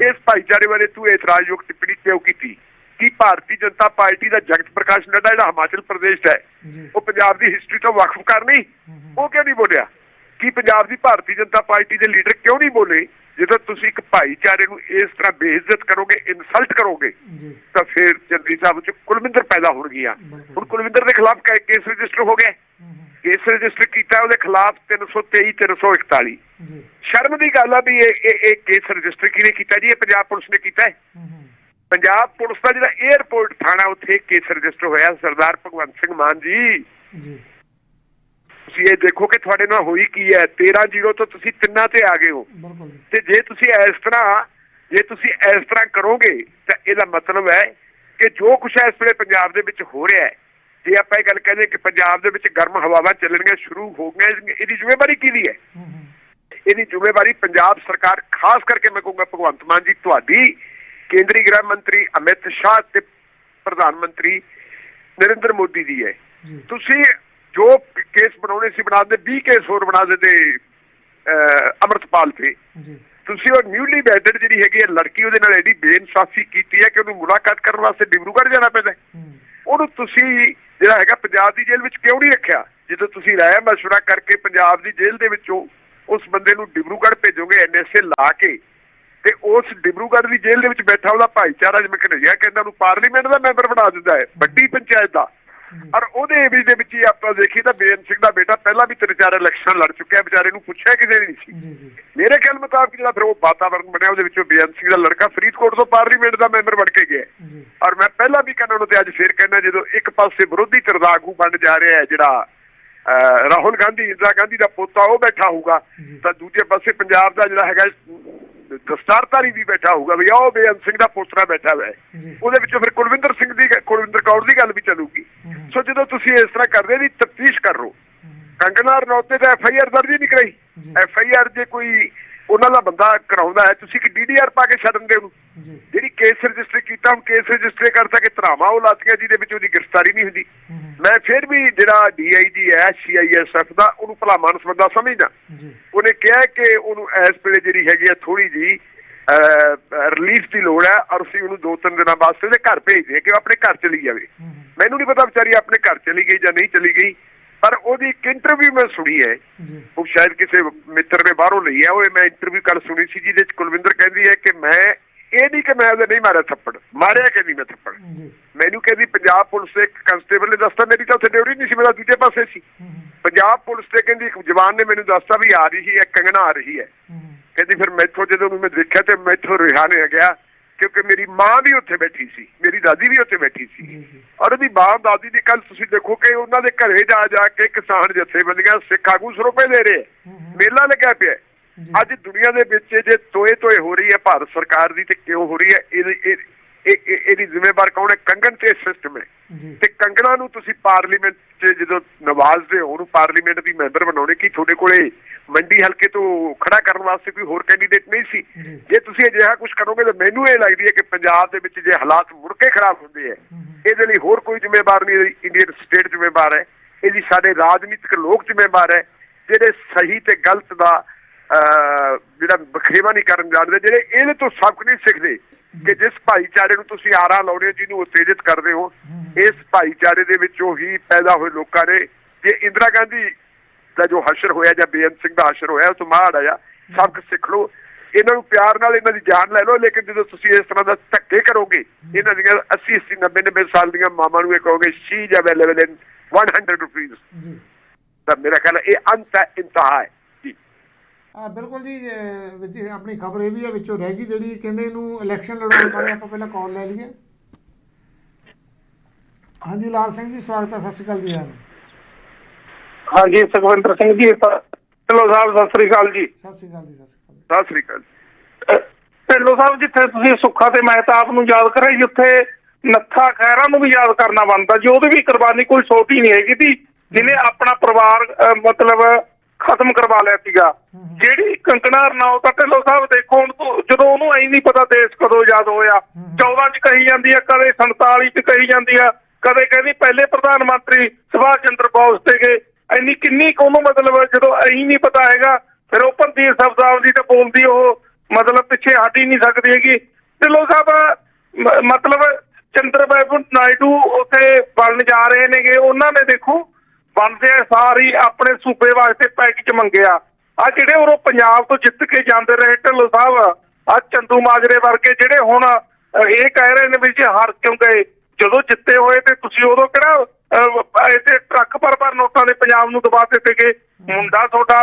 Speaker 2: ਇਸ ਭਾਈਚਾਰੇ ਬਾਰੇ ਤੂੰ ਇਤਰਾਜ਼ਯੋਗ ਟਿੱਪਣੀ ਕਿਉਂ ਕੀਤੀ? ਕੀ ਭਾਰਤੀ ਜਨਤਾ ਪਾਰਟੀ ਦਾ ਜਗਤ ਪ੍ਰਕਾਸ਼ ਨੱਡਾ ਜਿਹੜਾ ਹਿਮਾਚਲ ਪ੍ਰਦੇਸ਼ ਦਾ ਹੈ ਉਹ ਪੰਜਾਬ ਦੀ ਹਿਸਟਰੀ ਤੋਂ ਵਾਕਫ ਕਰਨੀ ਉਹ ਕਿਉਂ ਨਹੀਂ ਬੋਲਿਆ? ਕੀ ਪੰਜਾਬ ਦੀ ਭਾਰਤੀ ਜਨਤਾ ਪਾਰਟੀ ਦੇ ਲੀਡਰ ਕਿਉਂ ਨਹੀਂ ਬੋਲੇ? ਜਦੋਂ ਤੁਸੀਂ ਇੱਕ ਭਾਈਚਾਰੇ ਨੂੰ ਇਸ ਤਰ੍ਹਾਂ ਬੇਇੱਜ਼ਤ ਕਰੋਗੇ ਇਨਸਲਟ ਕਰੋਗੇ ਤਾਂ ਫਿਰ ਚੰਦੀ ਸਾਹਿਬ ਚ ਕੁਲਵਿੰਦਰ ਪੈਦਾ ਹੋਣਗੀਆਂ।
Speaker 1: ਬਿਲਕੁਲ।
Speaker 2: ਹੁਣ ਕੁਲਵਿੰਦਰ ਦੇ ਖਿਲਾਫ ਕੇਸ ਰਜਿਸਟਰ ਹੋ ਗਿਆ। ਕੇਸ ਰਜਿਸਟਰ ਕੀਤਾ ਉਹਦੇ ਖਿਲਾਫ 323 341
Speaker 1: ਜੀ।
Speaker 2: ਸ਼ਰਮ ਦੀ ਗੱਲ ਆ ਵੀ ਇਹ ਇਹ ਕੇਸ ਰਜਿਸਟਰ ਕਿਹਨੇ ਕੀਤਾ ਜੀ? ਇਹ ਪੰਜਾਬ ਪੁਲਿਸ ਨੇ ਕੀਤਾ ਪੰਜਾਬ ਪੁਲਿਸ ਦਾ ਜਿਹੜਾ 에ਅਰਪੋਰਟ ਥਾਣਾ ਉੱਥੇ ਕੇਸ ਰਜਿਸਟਰ ਹੋਇਆ ਸਰਦਾਰ ਭਗਵੰਤ ਸਿੰਘ ਮਾਨ ਜੀ।
Speaker 1: ਜੀ।
Speaker 2: ਤੁਸੀਂ ਇਹ ਦੇਖੋ ਕਿ ਤੁਹਾਡੇ ਨਾਲ ਹੋਈ ਕੀ ਹੈ। 13 ਜ਼ੀਰੋ ਤੋਂ ਤੁਸੀਂ ਤਿੰਨਾਂ ਤੇ ਆ ਗਏ ਹੋ।
Speaker 1: ਜੀ।
Speaker 2: ਤੇ ਜੇ ਤੁਸੀਂ ਇਸ ਤਰ੍ਹਾਂ ਜੇ ਤੁਸੀਂ ਇਸ ਤਰ੍ਹਾਂ ਕਰੋਗੇ ਤਾਂ ਇਹਦਾ ਮਤਲਬ ਹੈ ਕਿ ਜੋ ਕੁਝ ਇਸ ਵੇਲੇ ਪੰਜਾਬ ਦੇ ਵਿੱਚ ਹੋ ਰਿਹਾ ਹੈ। ਜੇ ਆਪਾਂ ਇਹ ਗੱਲ ਕਹਿੰਦੇ ਕਿ ਪੰਜਾਬ ਦੇ ਵਿੱਚ ਗਰਮ ਹਵਾਵਾਂ ਚੱਲਣੀਆਂ ਸ਼ੁਰੂ ਹੋ ਗਈਆਂ ਇਹਦੀ- ਜ਼ਿੰਮੇਵਾਰੀ ਕਿਹਦੀ ਹੈ? ਇਹਦੀ ਜ਼ਿੰਮੇਵਾਰੀ ਪੰਜਾਬ ਸਰਕਾਰ ਖਾਸ ਕਰਕੇ ਮੈਂ ਕਹੂੰਗਾ ਭਗਵੰਤ ਮਾਨ ਜੀ ਤੁਹਾਡੀ। ਕੇਂਦਰੀ ਗ੍ਰਹਿ ਮੰਤਰੀ ਅਮਿਤ ਸ਼ਾਹ ਤੇ ਪ੍ਰਧਾਨ ਮੰਤਰੀ ਨਰਿੰਦਰ ਮੋਦੀ ਦੀ ਹੈ।
Speaker 1: ਜੀ।
Speaker 2: ਤੁਸੀਂ ਜੋ ਕੇਸ ਬਣਾਉਣੇ ਸੀ ਬਣਾ ਦੇ 20 ਕੇਸ ਹੋਰ ਬਣਾ ਦਿੰਦੇ ਅਹ, ਅਮਰਤਪਾਲ ਤੇ।
Speaker 1: ਜੀ।
Speaker 2: ਤੁਸੀਂ ਉਹ ਨਿਊਲੀ ਵੈਡਡ ਜਿਹੜੀ ਹੈਗੀ ਹੈ ਲੜਕੀ ਉਹਦੇ ਨਾਲ ਐਡੀ ਬੇਇਨਸਾਫੀ ਕੀਤੀ ਹੈ ਕਿ ਉਹਨੂੰ ਮੁਲਾਕਾਤ ਕਰਨ ਵਾਸਤੇ ਡਿਬਰੂਗੜ੍ਹ ਜਾਣਾ ਪੈਂਦਾ ਉਹਨੂੰ ਤੁਸੀਂ ਜਿਹੜਾ ਹੈਗਾ ਪੰਜਾਬ ਦੀ ਜੇਲ੍ਹ ਵਿੱਚ ਕਿਉਂ ਨਹੀਂ ਰੱਖਿਆ? ਜਦੋਂ ਤੁਸੀਂ ਰਾਇ ਮਸ਼ਵਰਾ ਕਰਕੇ ਪੰਜਾਬ ਦੀ ਜੇਲ੍ਹ ਦੇ ਵਿੱਚੋਂ ਉਸ ਬੰਦੇ ਨੂੰ ਡਿਬਰੂਗੜ੍ਹ ਭੇਜੋਗੇ ਐਨਐਸਏ ਲਾ ਕੇ। ਤੇ ਉਸ ਡਿਬਰੂਗੜ੍ਹ ਦੀ ਜੇਲ੍ਹ ਦੇ ਵਿੱਚ ਬੈਠਾ ਉਹਦਾ ਭਾਈਚਾਰਾ ਜਿਵੇਂ ਕਨਈਆ ਕਹਿੰਦਾ ਉਹਨੂੰ ਪਾਰਲੀਮੈਂਟ ਦਾ ਮੈਂਬਰ ਬਣਾ ਦਿੰਦਾ ਹੈ ਵੱਡੀ ਪੰਚਾਇਤ ਦਾ। ਔਰ ਉਹਦੇ ਏਵਜ ਦੇ ਵਿੱਚ ਹੀ ਆਪਾਂ ਦੇਖੀ ਤਾਂ ਬੇਅੰਤ ਸਿੰਘ ਦਾ ਬੇਟਾ ਪਹਿਲਾਂ ਵੀ ਤਿੰਨ ਚਾਰ ਇਲੈਕਸ਼ਨ ਲੜ ਚੁੱਕਿਆ ਵਿਚਾਰੇ ਨੂੰ ਪੁੱਛਿਆ ਕਿਸੇ ਨੇ ਨਹੀਂ ਸੀ। ਮੇਰੇ ਖਿਆਲ ਮੁਤਾਬਕ ਜਿਹੜਾ ਫਿਰ ਉਹ ਵਾਤਾਵਰਣ ਬਣਿਆ ਉਹਦੇ ਵਿੱਚੋਂ ਬੇਅੰਤ ਸਿੰਘ ਦਾ ਲੜਕਾ ਫਰੀਦਕੋਟ ਤੋਂ ਪਾਰਲੀਮੈਂਟ ਦਾ ਮੈਂਬਰ ਬਣ ਕੇ ਗਿਆ। ਔਰ ਮੈਂ ਪਹਿਲਾਂ ਵੀ ਕਹਿੰਦਾ ਉਹਨੂੰ ਤੇ ਅੱਜ ਫੇਰ ਕਹਿੰਦਾ ਜਦੋਂ ਇੱਕ ਪਾਸੇ ਵਿਰੋਧੀ ਧਿਰ ਦਾ ਆਗੂ ਬਣ ਜਾ ਰਿਹਾ ਹੈ ਜਿਹੜਾ ਰਾਹੁਲ ਗਾਂਧੀ ਇੰਦਰਾ ਗਾਂਧੀ ਦਾ ਪੋਤਾ ਉਹ ਬੈਠਾ ਹੋਊਗਾ। ਤਾਂ ਦੂਜੇ ਪਾਸੇ ਪੰਜਾਬ ਦਾ ਜਿਹੜਾ ਹੈਗਾ ਦਸਤਾਰਧਾਰੀ ਵੀ ਬੈਠਾ ਹੋਊਗਾ ਵੀ ਆਹ ਬੇਅੰਤ ਸਿੰਘ ਦਾ ਪੋਤਰਾ ਬੈਠਾ ਹੋਇਆ ਉਹਦੇ ਵਿੱਚੋਂ ਫਿਰ ਕੁਲਵਿੰਦਰ ਸਿੰਘ ਦੀ ਕੁਲਵਿੰਦਰ ਕੌਰ ਦੀ ਗੱਲ ਵੀ ਚੱਲੂਗੀ। ਸੋ ਜਦੋਂ ਤੁਸੀਂ ਇਸ ਤਰ੍ਹਾਂ ਕਰਦੇ ਦੀ ਤਫਤੀਸ਼ ਕਰੋ
Speaker 1: ਹੂੰ।
Speaker 2: ਕੰਗਨਾ ਰਣੌਤ ਤੇ ਤਾਂ ਐਫ ਆਈ ਆਰ ਦਰਜ ਹੀ ਨਹੀਂ ਕਰਾਈ। ਐਫ ਆਈ ਆਰ ਜੇ ਕੋਈ ਉਹਨਾਂ ਦਾ ਬੰਦਾ ਕਰਾਉਂਦਾ ਹੈ ਤੁਸੀਂ ਕਿ ਡੀਡੀਆਰ ਪਾ ਕੇ ਛੱਡ ਦਿੰਦੇ ਉਹਨੂੰ
Speaker 1: ਜੀ।
Speaker 2: ਜਿਹੜੀ ਕੇਸ ਰਜਿਸਟਰ ਕੀਤਾ ਹੁਣ ਕੇਸ ਰਜਿਸਟਰ ਕਰਤਾ ਕਿ ਧਰਾਵਾਂ ਉਹ ਲਾਤੀਆਂ ਜਿਹਦੇ ਵਿੱਚ ਉਹਦੀ ਗ੍ਰਿਫਤਾਰੀ ਨਹੀਂ ਹੁੰਦੀ।
Speaker 1: ਹੂੰ ਹੂੰ।
Speaker 2: ਮੈਂ ਫਿਰ ਵੀ ਜਿਹੜਾ ਡੀਆਈਜੀ ਹੈ ਸੀਆਈਐਸਐਫ ਦਾ ਉਹਨੂੰ ਭਲਾ ਮਾਨਸ ਬੰਦਾ ਸਮਝਦਾ। ਉਹਨੇ ਕਿਹਾ ਕਿ ਉਹਨੂੰ ਇਸ ਵੇਲੇ ਜਿਹੜੀ ਹੈਗੀ ਆ ਥੋੜੀ ਜੀ ਰਿਲੀਫ ਦੀ ਲੋੜ ਹੈ ਔਰ ਅਸੀਂ ਉਹਨੂੰ ਦੋ ਤਿੰਨ ਦਿਨਾਂ ਵਾਸਤੇ ਉਹਦੇ ਘਰ ਭੇਜ ਦੇ ਕਿ ਉਹ ਆਪਣੇ ਘਰ ਚਲੀ ਜਾਵੇ।
Speaker 1: ਹੂੰ ਹੂੰ।
Speaker 2: ਮੈਨੂੰ ਨਹੀਂ ਪਤਾ ਵਿਚਾਰੀ ਆਪਣੇ ਘਰ ਚਲੀ ਗਈ ਜਾਂ ਨਹੀਂ ਚਲੀ ਗਈ। ਪਰ ਉਹਦੀ ਇੱਕ ਇੰਟਰਵਿਊ ਮੈਂ ਸੁਣੀ ਹੈ। ਉਹ ਸ਼ਾਇਦ ਕਿਸੇ ਮਿੱਤਰ ਨੇ ਬਾਹਰੋਂ ਲਈ ਹੈ। ਉਹ ਮੈਂ ਇੰਟਰਵਿਊ ਕੱਲ ਸੁਣੀ ਸੀ ਜਿਹਦੇ ਚ ਕੁਲਵਿੰਦਰ ਕਹਿੰਦੀ ਹੈ ਕਿ ਮੈਂ ਇਹ ਨਹੀਂ ਕਿ ਮੈਂ ਉਹਦੇ ਨਹੀਂ ਮਾਰਿਆ ਥੱਪੜ। ਮਾਰਿਆ ਕਹਿੰਦੀ ਮੈਂ ਥੱਪੜ? ਮੈਨੂੰ ਕਹਿੰਦੀ ਪੰਜਾਬ ਪੁਲਿਸ ਦੇ ਇੱਕ ਕਨਸਟੇਬਲ ਨੇ ਦੱਸਤਾ ਮੇਰੀ ਤਾਂ ਉੱਥੇ ਡਿਊਟੀ ਨਹੀਂ ਸੀ ਮੇਰਾ ਦੂਜੇ ਪਾਸੇ ਸੀ।
Speaker 1: ਹੂੰ ਹੂੰ।
Speaker 2: ਪੰਜਾਬ ਪੁਲਿਸ ਤੇ ਕਹਿੰਦੀ ਇੱਕ ਜਵਾਨ ਨੇ ਮੈਨੂੰ ਦੱਸਤਾ ਵੀ ਆ ਰਹੀ ਸੀ ਇੱਕ ਕੰਗਣਾ ਆ ਰਹੀ ਹੈ।
Speaker 1: ਹੂੰ। ਹੂੰ
Speaker 2: ਕਹਿੰਦੀ ਫਿਰ ਮੈਥੋਂ ਜਦੋਂ ਮੈਂ ਦੇਖਿਆ ਤੇ ਮੈਥੋਂ ਰਿਹਾ ਨੇ ਗਿਆ। ਕਿਉਂਕਿ ਮੇਰੀ ਮਾਂ ਵੀ ਉੱਥੇ ਬੈਠੀ ਸੀ ਮੇਰੀ ਦਾਦੀ ਵੀ ਉੱਥੇ ਬੈਠੀ ਸੀ। ਔਰ ਉਹਦੀ ਮਾਂ ਦਾਦੀ ਦੀ ਕੱਲ ਤੁਸੀਂ ਦੇਖੋ ਕਿ ਉਹਨਾਂ ਦੇ ਘਰੇ ਜਾ ਜਾ ਕੇ ਕਿਸਾਨ ਜਥੇਬੰਦੀਆਂ ਸਿੱਖ ਆਗੂ ਸਰੋਪੇ ਦੇ ਰਹੇ। ਮੇਲਾ ਲੱਗਿਆ ਪਿਆ। ਅੱਜ ਦੁਨੀਆ ਦੇ ਵਿੱਚ ਜੇ ਤੋਏ ਤੋਏ ਹੋ ਰਹੀ ਹੈ ਭਾਰਤ ਸਰਕਾਰ ਦੀ ਤੇ ਕਿਉਂ ਹੋ ਰਹੀ ਹੈ ਇਹ- ਇਹਦੀ ਜ਼ਿੰਮੇਵਾਰ ਕੌਣ ਹੈ? ਕੰਗਨ ਤੇ ਸਿਸਟਮ ਹੈ ਤੇ ਕੰਗਣਾ ਨੂੰ ਤੁਸੀਂ ਪਾਰਲੀਮੈਂਟ 'ਚ ਜਦੋਂ ਨਵਾਜ਼ਦੇ ਹੋ ਉਹਨੂੰ ਪਾਰਲੀਮੈਂਟ ਦੀ ਮੈਂਬਰ ਬਣਾਉਣੇ ਕੀ ਤੁਹਾਡੇ ਕੋਲੇ ਮੰਡੀ ਹਲਕੇ ਤੋਂ ਖੜਾ ਕਰਨ ਵਾਸਤੇ ਕੋਈ ਹੋਰ ਕੈਂਡੀਡੇਟ ਨਹੀਂ ਸੀ?
Speaker 1: ਜੀ।
Speaker 2: ਤੁਸੀਂ ਅਜਿਹਾ ਕੁਝ ਕਰੋਗੇ ਤਾਂ ਮੈਨੂੰ ਇਹ ਲੱਗਦੀ ਹੈ ਕਿ ਪੰਜਾਬ ਦੇ ਵਿੱਚ ਜੇ ਹਾਲਾਤ ਮੁੜ ਕੇ ਖਰਾਬ ਹੁੰਦੇ ਹੈ ਇਹਦੇ ਲਈ ਹੋਰ ਕੋਈ ਜ਼ਿੰਮੇਵਾਰ ਨਹੀਂ ਇੰਡੀਅਨ ਸਟੇਟ ਜ਼ਿੰਮੇਵਾਰ ਹੈ। ਇਹਦੀ ਸਾਡੇ ਰਾਜਨੀਤਿਕ ਲੋਕ ਜ਼ਿੰਮੇਵਾਰ ਹੈ ਜਿਹੜੇ ਸਹੀ ਤੇ ਗਲਤ ਦਾ ਜਿਹੜਾ ਬਖੇਵਾ ਨਹੀਂ ਕਰਨ ਜਾਣਦੇ ਜਿਹੜੇ ਇਹਦੇ ਤੋਂ ਸਬਕ ਨਹੀਂ ਸਿੱਖਦੇ ਕਿ ਜਿਸ ਭਾਈਚਾਰੇ ਨੂੰ ਤੁਸੀਂ ਆਰਾ ਲਾਉਣੇ ਹੋ ਜਿਹਨੂੰ ਉਤੇਜਿਤ ਕਰਦੇ ਹੋ ਇਸ ਭਾਈਚਾਰੇ ਦੇ ਵਿੱਚੋਂ ਹੀ ਪੈਦਾ ਹੋਏ ਲੋਕਾਂ ਨੇ ਜੇ ਇੰਦਰਾ ਗਾਂਧੀ ਦਾ ਜੋ ਹਸ਼ਰ ਹੋਇਆ ਜਾਂ ਬੇਅੰਤ ਸਿੰਘ ਦਾ ਹਸ਼ਰ ਹੋਇਆ ਉਹ ਤੋਂ ਮਾੜ ਆਇਆ ਸਬਕ ਸਿੱਖ ਲਓ। ਇਹਨਾਂ ਨੂੰ ਪਿਆਰ ਨਾਲ ਇਹਨਾਂ ਦੀ ਜਾਨ ਲੈ ਲਓ ਲੇਕਿਨ ਜਦੋਂ ਤੁਸੀਂ ਇਸ ਤਰ੍ਹਾਂ ਦਾ ਧੱਕੇ ਕਰੋਗੇ ਇਹਨਾਂ ਦੀਆਂ 80 80 90 90 ਸਾਲ ਦੀਆਂ ਮਾਵਾਂ ਨੂੰ ਇਹ ਕਹੋਗੇ ਸ਼ੀ ਅਵੇਲੇਬਲ ਇਨ 100 ਰੁਪੀਸ
Speaker 1: ਜੀ।
Speaker 2: ਤਾਂ ਮੇਰਾ ਖਿਆਲ ਇਹ ਅੰਤ ਹੈ ਇੰਤਹਾ ਹੈ।
Speaker 1: ਆ ਬਿਲਕੁਲ ਜੀ ਵਿੱਚ ਆਪਣੀ ਖਬਰ ਇਹ ਵੀ ਹੈ ਵਿੱਚੋਂ ਰਹਿ ਗਈ ਜਿਹੜੀ ਕਹਿੰਦੇ ਇਹਨੂੰ ਇਲੈਕਸ਼ਨ ਲੜਾਉਣ ਬਾਰੇ ਆਪਾਂ ਪਹਿਲਾਂ ਕਾਲ ਲੈ ਲਈਏ। ਹਾਂਜੀ ਲਾਲ ਸਿੰਘ ਜੀ ਸਵਾਗਤ ਹੈ ਸਤਿ ਸ਼੍ਰੀ ਅਕਾਲ ਜੀ ਨੂੰ।
Speaker 3: ਹਾਂਜੀ ਸੁਖਵਿੰਦਰ ਸਿੰਘ ਜੀ ਢਿੱਲੋਂ ਸਾਹਿਬ ਸਤਿ ਸ੍ਰੀ ਅਕਾਲ ਜੀ।
Speaker 1: ਸਤਿ ਸ਼੍ਰੀ ਅਕਾਲ ਜੀ ਸਤਿ ਸ਼੍ਰੀ ਅਕਾਲ
Speaker 2: ਸਤਿ ਸ੍ਰੀ ਅਕਾਲ
Speaker 3: ਅਹ ਢਿੱਲੋਂ ਸਾਹਿਬ ਜਿੱਥੇ ਤੁਸੀਂ ਸੁੱਖਾ ਤੇ ਮਹਿਤਾਬ ਨੂੰ ਯਾਦ ਕਰੇ ਜਿੱਥੇ ਨੱਥਾ ਖੈਰਾ ਨੂੰ ਵੀ ਯਾਦ ਕਰਨਾ ਬਣਦਾ ਜੀ ਉਹਦੀ ਵੀ ਕੁਰਬਾਨੀ ਕੋਈ ਛੋਟੀ ਨਹੀਂ ਹੈਗੀ ਸੀ ਜਿਹਨੇ ਆਪਣਾ ਪਰਿਵਾਰ ਮਤਲਬ ਖਤਮ ਕਰਵਾ ਲਿਆ ਸੀਗਾ। ਜਿਹੜੀ ਕੰਕਣਾ ਰਣਾਉ ਤਾਂ ਢਿੱਲੋਂ ਸਾਹਿਬ ਦੇਖੋ, ਹੁਣ ਜਦੋਂ ਉਹਨੂੰ ਐਂ ਨਹੀਂ ਪਤਾ ਦੇਸ਼ ਕਦੋਂ ਆਜ਼ਾਦ ਹੋਇਆ। 14 ਚ ਕਹੀ ਜਾਂਦੀ ਆ, ਕਦੇ 47 ਚ ਕਹੀ ਜਾਂਦੀ ਆ, ਕਦੇ ਕਹਿੰਦੀ ਪਹਿਲੇ ਪ੍ਰਧਾਨ ਮੰਤਰੀ ਸੁਭਾਸ਼ ਚੰਦਰ ਬੋਸ ਤੇ ਗਏ। ਇੰਨੀ ਕਿੰਨੀ ਕੁ ਉਹਨੂੰ ਮਤਲਬ ਜਦੋਂ ਐਂ ਨਹੀਂ ਪਤਾ ਹੈਗਾ, ਫਿਰ ਉਹ ਪੰਦੀ ਸ਼ਬਦਾਵਲੀ ਤੇ ਬੋਲਦੀ ਉਹ ਮਤਲਬ ਪਿੱਛੇ ਹਟ ਹੀ ਨਹੀਂ ਸਕਦੀ ਹੈਗੀ। ਢਿੱਲੋਂ ਸਾਹਿਬ ਮਤਲਬ ਚੰਦਰ ਬਾਬੂ ਨਾਇਡੂ ਉੱਥੇ ਬਣਨ ਜਾ ਰਹੇ ਨੇਗੇ। ਉਹਨਾਂ ਨੇ ਦੇਖੋ ਬਣਦੇ ਸਾਰੀ ਆਪਣੇ ਸੂਬੇ ਵਾਸਤੇ ਪੈਕੇਜ ਮੰਗਿਆ। ਆ ਜਿਹੜੇ ਉਹ ਪੰਜਾਬ ਤੋਂ ਜਿੱਤ ਕੇ ਜਾਂਦੇ ਰਹੇ ਢਿੱਲੋਂ ਸਾਹਿਬ ਆ ਚੰਦੂ ਮਾਜਰੇ ਵਰਗੇ ਜਿਹੜੇ ਹੁਣ ਇਹ ਕਹਿ ਰਹੇ ਨੇ ਵੀ ਜੇ ਹਾਰ ਕਿਉਂ ਗਏ? ਜਦੋਂ ਜਿੱਤੇ ਹੋਏ ਤੇ ਤੁਸੀਂ ਉਦੋਂ ਕਿਹੜਾ ਅਹ, ਇੱਥੇ ਟਰੱਕ ਪਰ ਪਰ ਨੋਟਾਂ ਦੇ ਪੰਜਾਬ ਨੂੰ ਦਬਾ ਦਿੱਤੇ ਗਏ। ਮੁੰਡਾ ਤੁਹਾਡਾ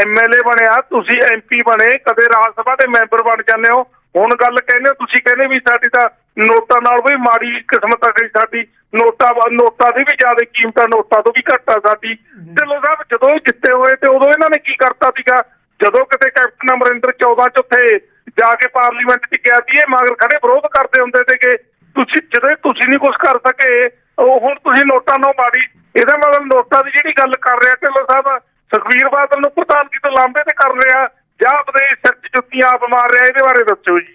Speaker 3: ਐਮਐਲਏ ਬਣਿਆ ਤੁਸੀਂ ਐਮਪੀ ਬਣੇ ਕਦੇ ਰਾਜ ਸਭਾ ਦੇ ਮੈਂਬਰ ਬਣ ਜਾਂਦੇ ਹੋ। ਹੁਣ ਗੱਲ ਕਹਿੰਦੇ ਤੁਸੀਂ ਕਹਿੰਦੇ ਵੀ ਸਾਡੀ ਤਾਂ ਨੋਟਾਂ ਨਾਲ ਵੀ ਮਾੜੀ ਕਿਸਮਤ ਆ ਗਈ ਸਾਡੀ। ਨੋਟਾਂ ਨੋਟਾਂ ਦੀ ਵੀ ਜ਼ਿਆਦਾ ਕੀਮਤ ਨੋਟਾਂ ਤੋਂ ਵੀ ਘੱਟ ਆ ਸਾਡੀ। ਢਿੱਲੋਂ ਸਾਹਿਬ ਜਦੋਂ ਜਿੱਤੇ ਹੋਏ ਤੇ ਉਦੋਂ ਇਹਨਾਂ ਨੇ ਕੀ ਕਰਤਾ ਸੀਗਾ? ਜਦੋਂ ਕਿਤੇ ਕੈਪਟਨ ਅਮਰਿੰਦਰ 14 ਚ ਉੱਥੇ ਜਾ ਕੇ ਪਾਰਲੀਮੈਂਟ 'ਚ ਗਿਆ ਸੀ ਇਹ ਮਗਰ ਖੜੇ ਵਿਰੋਧ ਕਰਦੇ ਹੁੰਦੇ ਤੇ ਕਿ ਤੁਸੀਂ ਜਦੋਂ ਤੁਸੀਂ ਨਹੀਂ ਕੁਝ ਕਰ ਸਕੇ ਉਹ ਹੁਣ ਤੁਸੀਂ ਨੋਟਾਂ ਨਾਲ ਮਾੜੀ। ਇਹਦਾ ਮਤਲਬ ਨੋਟਾਂ ਦੀ ਜਿਹੜੀ ਗੱਲ ਕਰ ਰਿਹਾ ਢਿੱਲੋਂ ਸਾਹਿਬ ਸੁਖਵੀਰ ਬਾਦਲ ਨੂੰ ਪ੍ਰਧਾਨਗੀ ਤੋਂ ਲਾਂਬੇ ਤੇ ਕਰ ਰਿਹਾ। ਜਾਂ ਆਪਣੇ ਸਿਰ 'ਚ ਜੁੱਤੀਆਂ ਆਪ ਮਾਰ ਰਿਹਾ ਇਹਦੇ ਬਾਰੇ ਦੱਸੋ ਜੀ।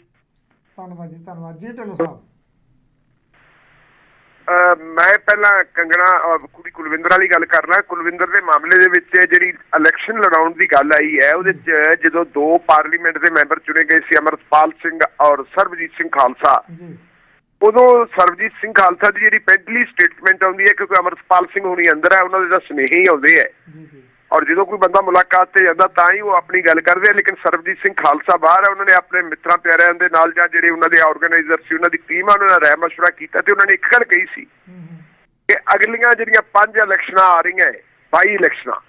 Speaker 1: ਧੰਨਵਾਦ ਜੀ ਧੰਨਵਾਦ। ਜੀ ਢਿੱਲੋਂ ਸਾਹਿਬ
Speaker 2: ਮੈਂ ਪਹਿਲਾਂ ਕੰਗਣਾ ਕੁੜੀ ਕੁਲਵਿੰਦਰ ਵਾਲੀ ਗੱਲ ਕਰਨਾ। ਕੁਲਵਿੰਦਰ ਦੇ ਮਾਮਲੇ ਦੇ ਵਿੱਚ ਜਿਹੜੀ ਇਲੈਕਸ਼ਨ ਲੜਾਉਣ ਦੀ ਗੱਲ ਆਈ ਹੈ ਉਹਦੇ 'ਚ ਜਦੋਂ ਦੋ ਪਾਰਲੀਮੈਂਟ ਦੇ ਮੈਂਬਰ ਚੁਣੇ ਗਏ ਸੀ ਅਮਰਪਾਲ ਸਿੰਘ ਔਰ ਸਰਬਜੀਤ ਸਿੰਘ ਖਾਲਸਾ।
Speaker 1: ਜੀ।
Speaker 2: ਉਦੋਂ ਸਰਬਜੀਤ ਸਿੰਘ ਖਾਲਸਾ ਦੀ ਜਿਹੜੀ ਪਹਿਲੀ ਸਟੇਟਮੈਂਟ ਆਉਂਦੀ ਹੈ ਕਿਉਂਕਿ ਅਮਰਪਾਲ ਸਿੰਘ ਹੁਣੀ ਅੰਦਰ ਹੈ ਉਹਨਾਂ ਦੇ ਤਾਂ ਸੁਨੇਹੇ ਹੀ ਆਉਂਦੇ ਹੈ।
Speaker 1: ਜੀ ਜੀ।
Speaker 2: ਔਰ ਜਦੋਂ ਕੋਈ ਬੰਦਾ ਮੁਲਾਕਾਤ ਤੇ ਜਾਂਦਾ ਤਾਂ ਹੀ ਉਹ ਆਪਣੀ ਗੱਲ ਕਰਦੇ ਆ ਲੇਕਿਨ ਸਰਬਜੀਤ ਸਿੰਘ ਖਾਲਸਾ ਬਾਹਰ ਹੈ ਉਹਨਾਂ ਨੇ ਆਪਣੇ ਮਿੱਤਰਾਂ ਪਿਆਰਿਆਂ ਦੇ ਨਾਲ ਜਾਂ ਜਿਹੜੇ ਉਹਨਾਂ ਦੇ ਆਰਗੇਨਾਈਜ਼ਰ ਸੀ ਉਹਨਾਂ ਦੀ ਟੀਮ ਆ ਉਹਨਾਂ ਨਾਲ ਰਾਏ ਮਸ਼ਵਰਾ ਕੀਤਾ ਤੇ ਉਹਨਾਂ ਨੇ ਇੱਕ ਗੱਲ ਕਹੀ ਸੀ ਕਿ ਅਗਲੀਆਂ ਜਿਹੜੀਆਂ ਪੰਜ ਇਲੈਕਸ਼ਨਾਂ ਆ ਰਹੀਆਂ ਹੈ 22 ਇਲੈਕਸ਼ਨਾਂ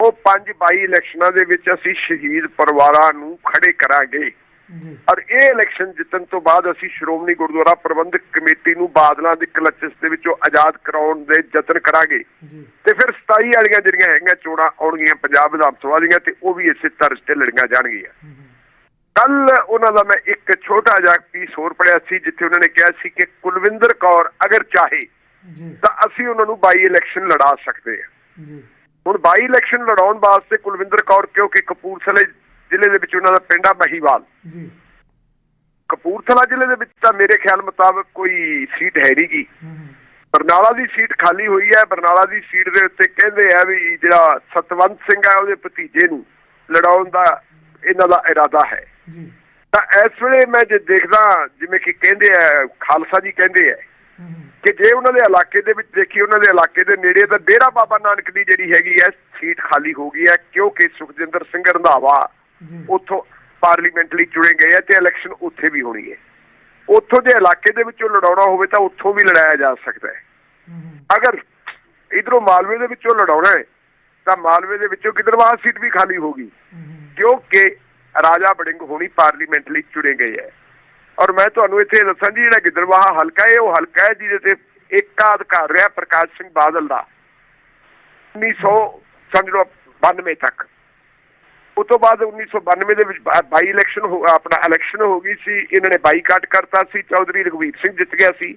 Speaker 2: ਉਹ ਪੰਜ 22 ਇਲੈਕਸ਼ਨਾਂ ਦੇ ਵਿੱਚ ਅਸੀਂ ਸ਼ਹੀਦ ਪਰਿਵਾਰਾਂ ਨੂੰ ਖੜੇ ਕਰਾਂਗੇ। ਔਰ ਇਹ ਇਲੈਕਸ਼ਨ ਜਿੱਤਣ ਤੋਂ ਬਾਅਦ ਅਸੀਂ ਸ਼੍ਰੋਮਣੀ ਗੁਰਦੁਆਰਾ ਪ੍ਰਬੰਧਕ ਕਮੇਟੀ ਨੂੰ ਬਾਦਲਾਂ ਦੀ ਕਲਚਸ ਦੇ ਵਿੱਚੋਂ ਆਜ਼ਾਦ ਕਰਾਉਣ ਦੇ ਯਤਨ ਕਰਾਂਗੇ। ਤੇ ਫਿਰ 27 ਵਾਲੀਆਂ ਜਿਹੜੀਆਂ ਹੈਗੀਆਂ ਚੋਣਾਂ ਆਉਣਗੀਆਂ ਪੰਜਾਬ ਵਿਧਾਨ ਸਭਾ ਦੀਆਂ ਤੇ ਉਹ ਵੀ ਇਸੇ ਤਰ੍ਹਾਂ ਤੇ ਲੜੀਆਂ ਜਾਣਗੀਆਂ। ਕੱਲ ਉਹਨਾਂ ਦਾ ਮੈਂ ਇੱਕ ਛੋਟਾ ਜਿਹਾ ਪੀਸ ਹੋਰ ਪੜਿਆ ਸੀ ਜਿੱਥੇ ਉਹਨਾਂ ਨੇ ਕਿਹਾ ਸੀ ਕਿ ਕੁਲਵਿੰਦਰ ਕੌਰ ਅਗਰ ਚਾਹੇ ਤਾਂ ਅਸੀਂ ਉਹਨਾਂ ਨੂੰ ਬਾਈ ਇਲੈਕਸ਼ਨ ਲੜਾ ਸਕਦੇ ਹਾਂ। ਹੁਣ ਬਾਈ ਇਲੈਕਸ਼ਨ ਲੜਾਉਣ ਵਾਸਤੇ ਕੁਲਵਿੰਦਰ ਕੌਰ ਕਿਉਂਕਿ ਕਪੂਰਥਲੇ ਜ਼ਿਲ੍ਹੇ ਦੇ ਵਿੱਚ ਉਹਨਾਂ ਦਾ ਪਿੰਡ ਆ ਮਹੀਵਾਲ
Speaker 1: ਜੀ।
Speaker 2: ਕਪੂਰਥਲਾ ਜ਼ਿਲ੍ਹੇ ਦੇ ਵਿੱਚ ਤਾਂ ਮੇਰੇ ਖਿਆਲ ਮੁਤਾਬਕ ਕੋਈ ਸੀਟ ਹੈ ਨਹੀਂ ਗੀ।
Speaker 1: ਹੂੰ ਹੂੰ।
Speaker 2: ਬਰਨਾਲਾ ਦੀ ਸੀਟ ਖਾਲੀ ਹੋਈ ਹੈ। ਬਰਨਾਲਾ ਦੀ ਸੀਟ ਦੇ ਉੱਤੇ ਕਹਿੰਦੇ ਆ ਵੀ ਜਿਹੜਾ ਸਤਵੰਤ ਸਿੰਘ ਹੈ ਉਹਦੇ ਭਤੀਜੇ ਨੂੰ ਲੜਾਉਣ ਦਾ ਇਹਨਾਂ ਦਾ ਇਰਾਦਾ ਹੈ।
Speaker 1: ਜੀ।
Speaker 2: ਤਾਂ ਇਸ ਵੇਲੇ ਮੈਂ ਜੇ ਦੇਖਦਾ ਜਿਵੇਂ ਕਿ ਕਹਿੰਦੇ ਆ ਖਾਲਸਾ ਜੀ ਕਹਿੰਦੇ ਆ ਕਿ ਜੇ ਉਹਨਾਂ ਦੇ ਇਲਾਕੇ ਦੇ ਵਿੱਚ ਦੇਖੀ ਉਹਨਾਂ ਦੇ ਇਲਾਕੇ ਦੇ ਨੇੜੇ ਤਾਂ ਡੇਰਾ ਬਾਬਾ ਨਾਨਕ ਦੀ ਜਿਹੜੀ ਹੈਗੀ ਹੈ ਸੀਟ ਖਾਲੀ ਹੋ ਗਈ ਹੈ ਕਿਉਂਕਿ ਸੁਖਜਿੰਦਰ ਸਿੰਘ ਰੰਧਾਵਾ ਉੱਥੋਂ ਪਾਰਲੀਮੈਂਟ ਲਈ ਚੁਣੇ ਗਏ ਆ ਤੇ ਇਲੈਕਸ਼ਨ ਉੱਥੇ ਵੀ ਹੋਣੀ ਹੈ। ਉੱਥੋਂ ਦੇ ਇਲਾਕੇ ਦੇ ਵਿੱਚੋਂ ਲੜਾਉਣਾ ਹੋਵੇ ਤਾਂ ਉੱਥੋਂ ਵੀ ਲੜਾਇਆ ਜਾ ਸਕਦਾ ਹੈ। ਅਗਰ ਇਧਰੋਂ ਮਾਲਵੇ ਦੇ ਵਿੱਚੋਂ ਲੜਾਉਣਾ ਹੈ ਤਾਂ ਮਾਲਵੇ ਦੇ ਵਿੱਚੋਂ ਗਿੱਦੜਵਾਹ ਸੀਟ ਵੀ ਖਾਲੀ ਹੋਗੀ ਕਿਉਂਕਿ ਰਾਜਾ ਬੜਿੰਗ ਹੋਣੀ ਪਾਰਲੀਮੈਂਟ ਲਈ ਚੁਣੇ ਗਏ ਹੈ। ਔਰ ਮੈਂ ਤੁਹਾਨੂੰ ਇੱਥੇ ਦੱਸਾਂ ਜੀ ਜਿਹੜਾ ਗਿੱਦੜਵਾਹ ਹਲਕਾ ਹੈ ਉਹ ਹਲਕਾ ਹੈ ਜਿਹਦੇ ਤੇ ਏਕਾ ਅਧਿਕਾਰ ਰਿਹਾ ਪ੍ਰਕਾਸ਼ ਸਿੰਘ ਬਾਦਲ ਦਾ। 1900 ਸਮਝ ਲਓ 92 ਤੱਕ। ਉਸ ਤੋਂ ਬਾਅਦ 1992 ਦੇ ਵਿੱਚ ਬਾਈ ਇਲੈਕਸ਼ਨ ਆਪਣਾ ਇਲੈਕਸ਼ਨ ਹੋ ਗਈ ਸੀ ਇਹਨਾਂ ਨੇ ਬਾਈਕਾਟ ਕਰਤਾ ਸੀ ਚੌਧਰੀ ਰਘਵੀਰ ਸਿੰਘ ਜਿੱਤ ਗਿਆ ਸੀ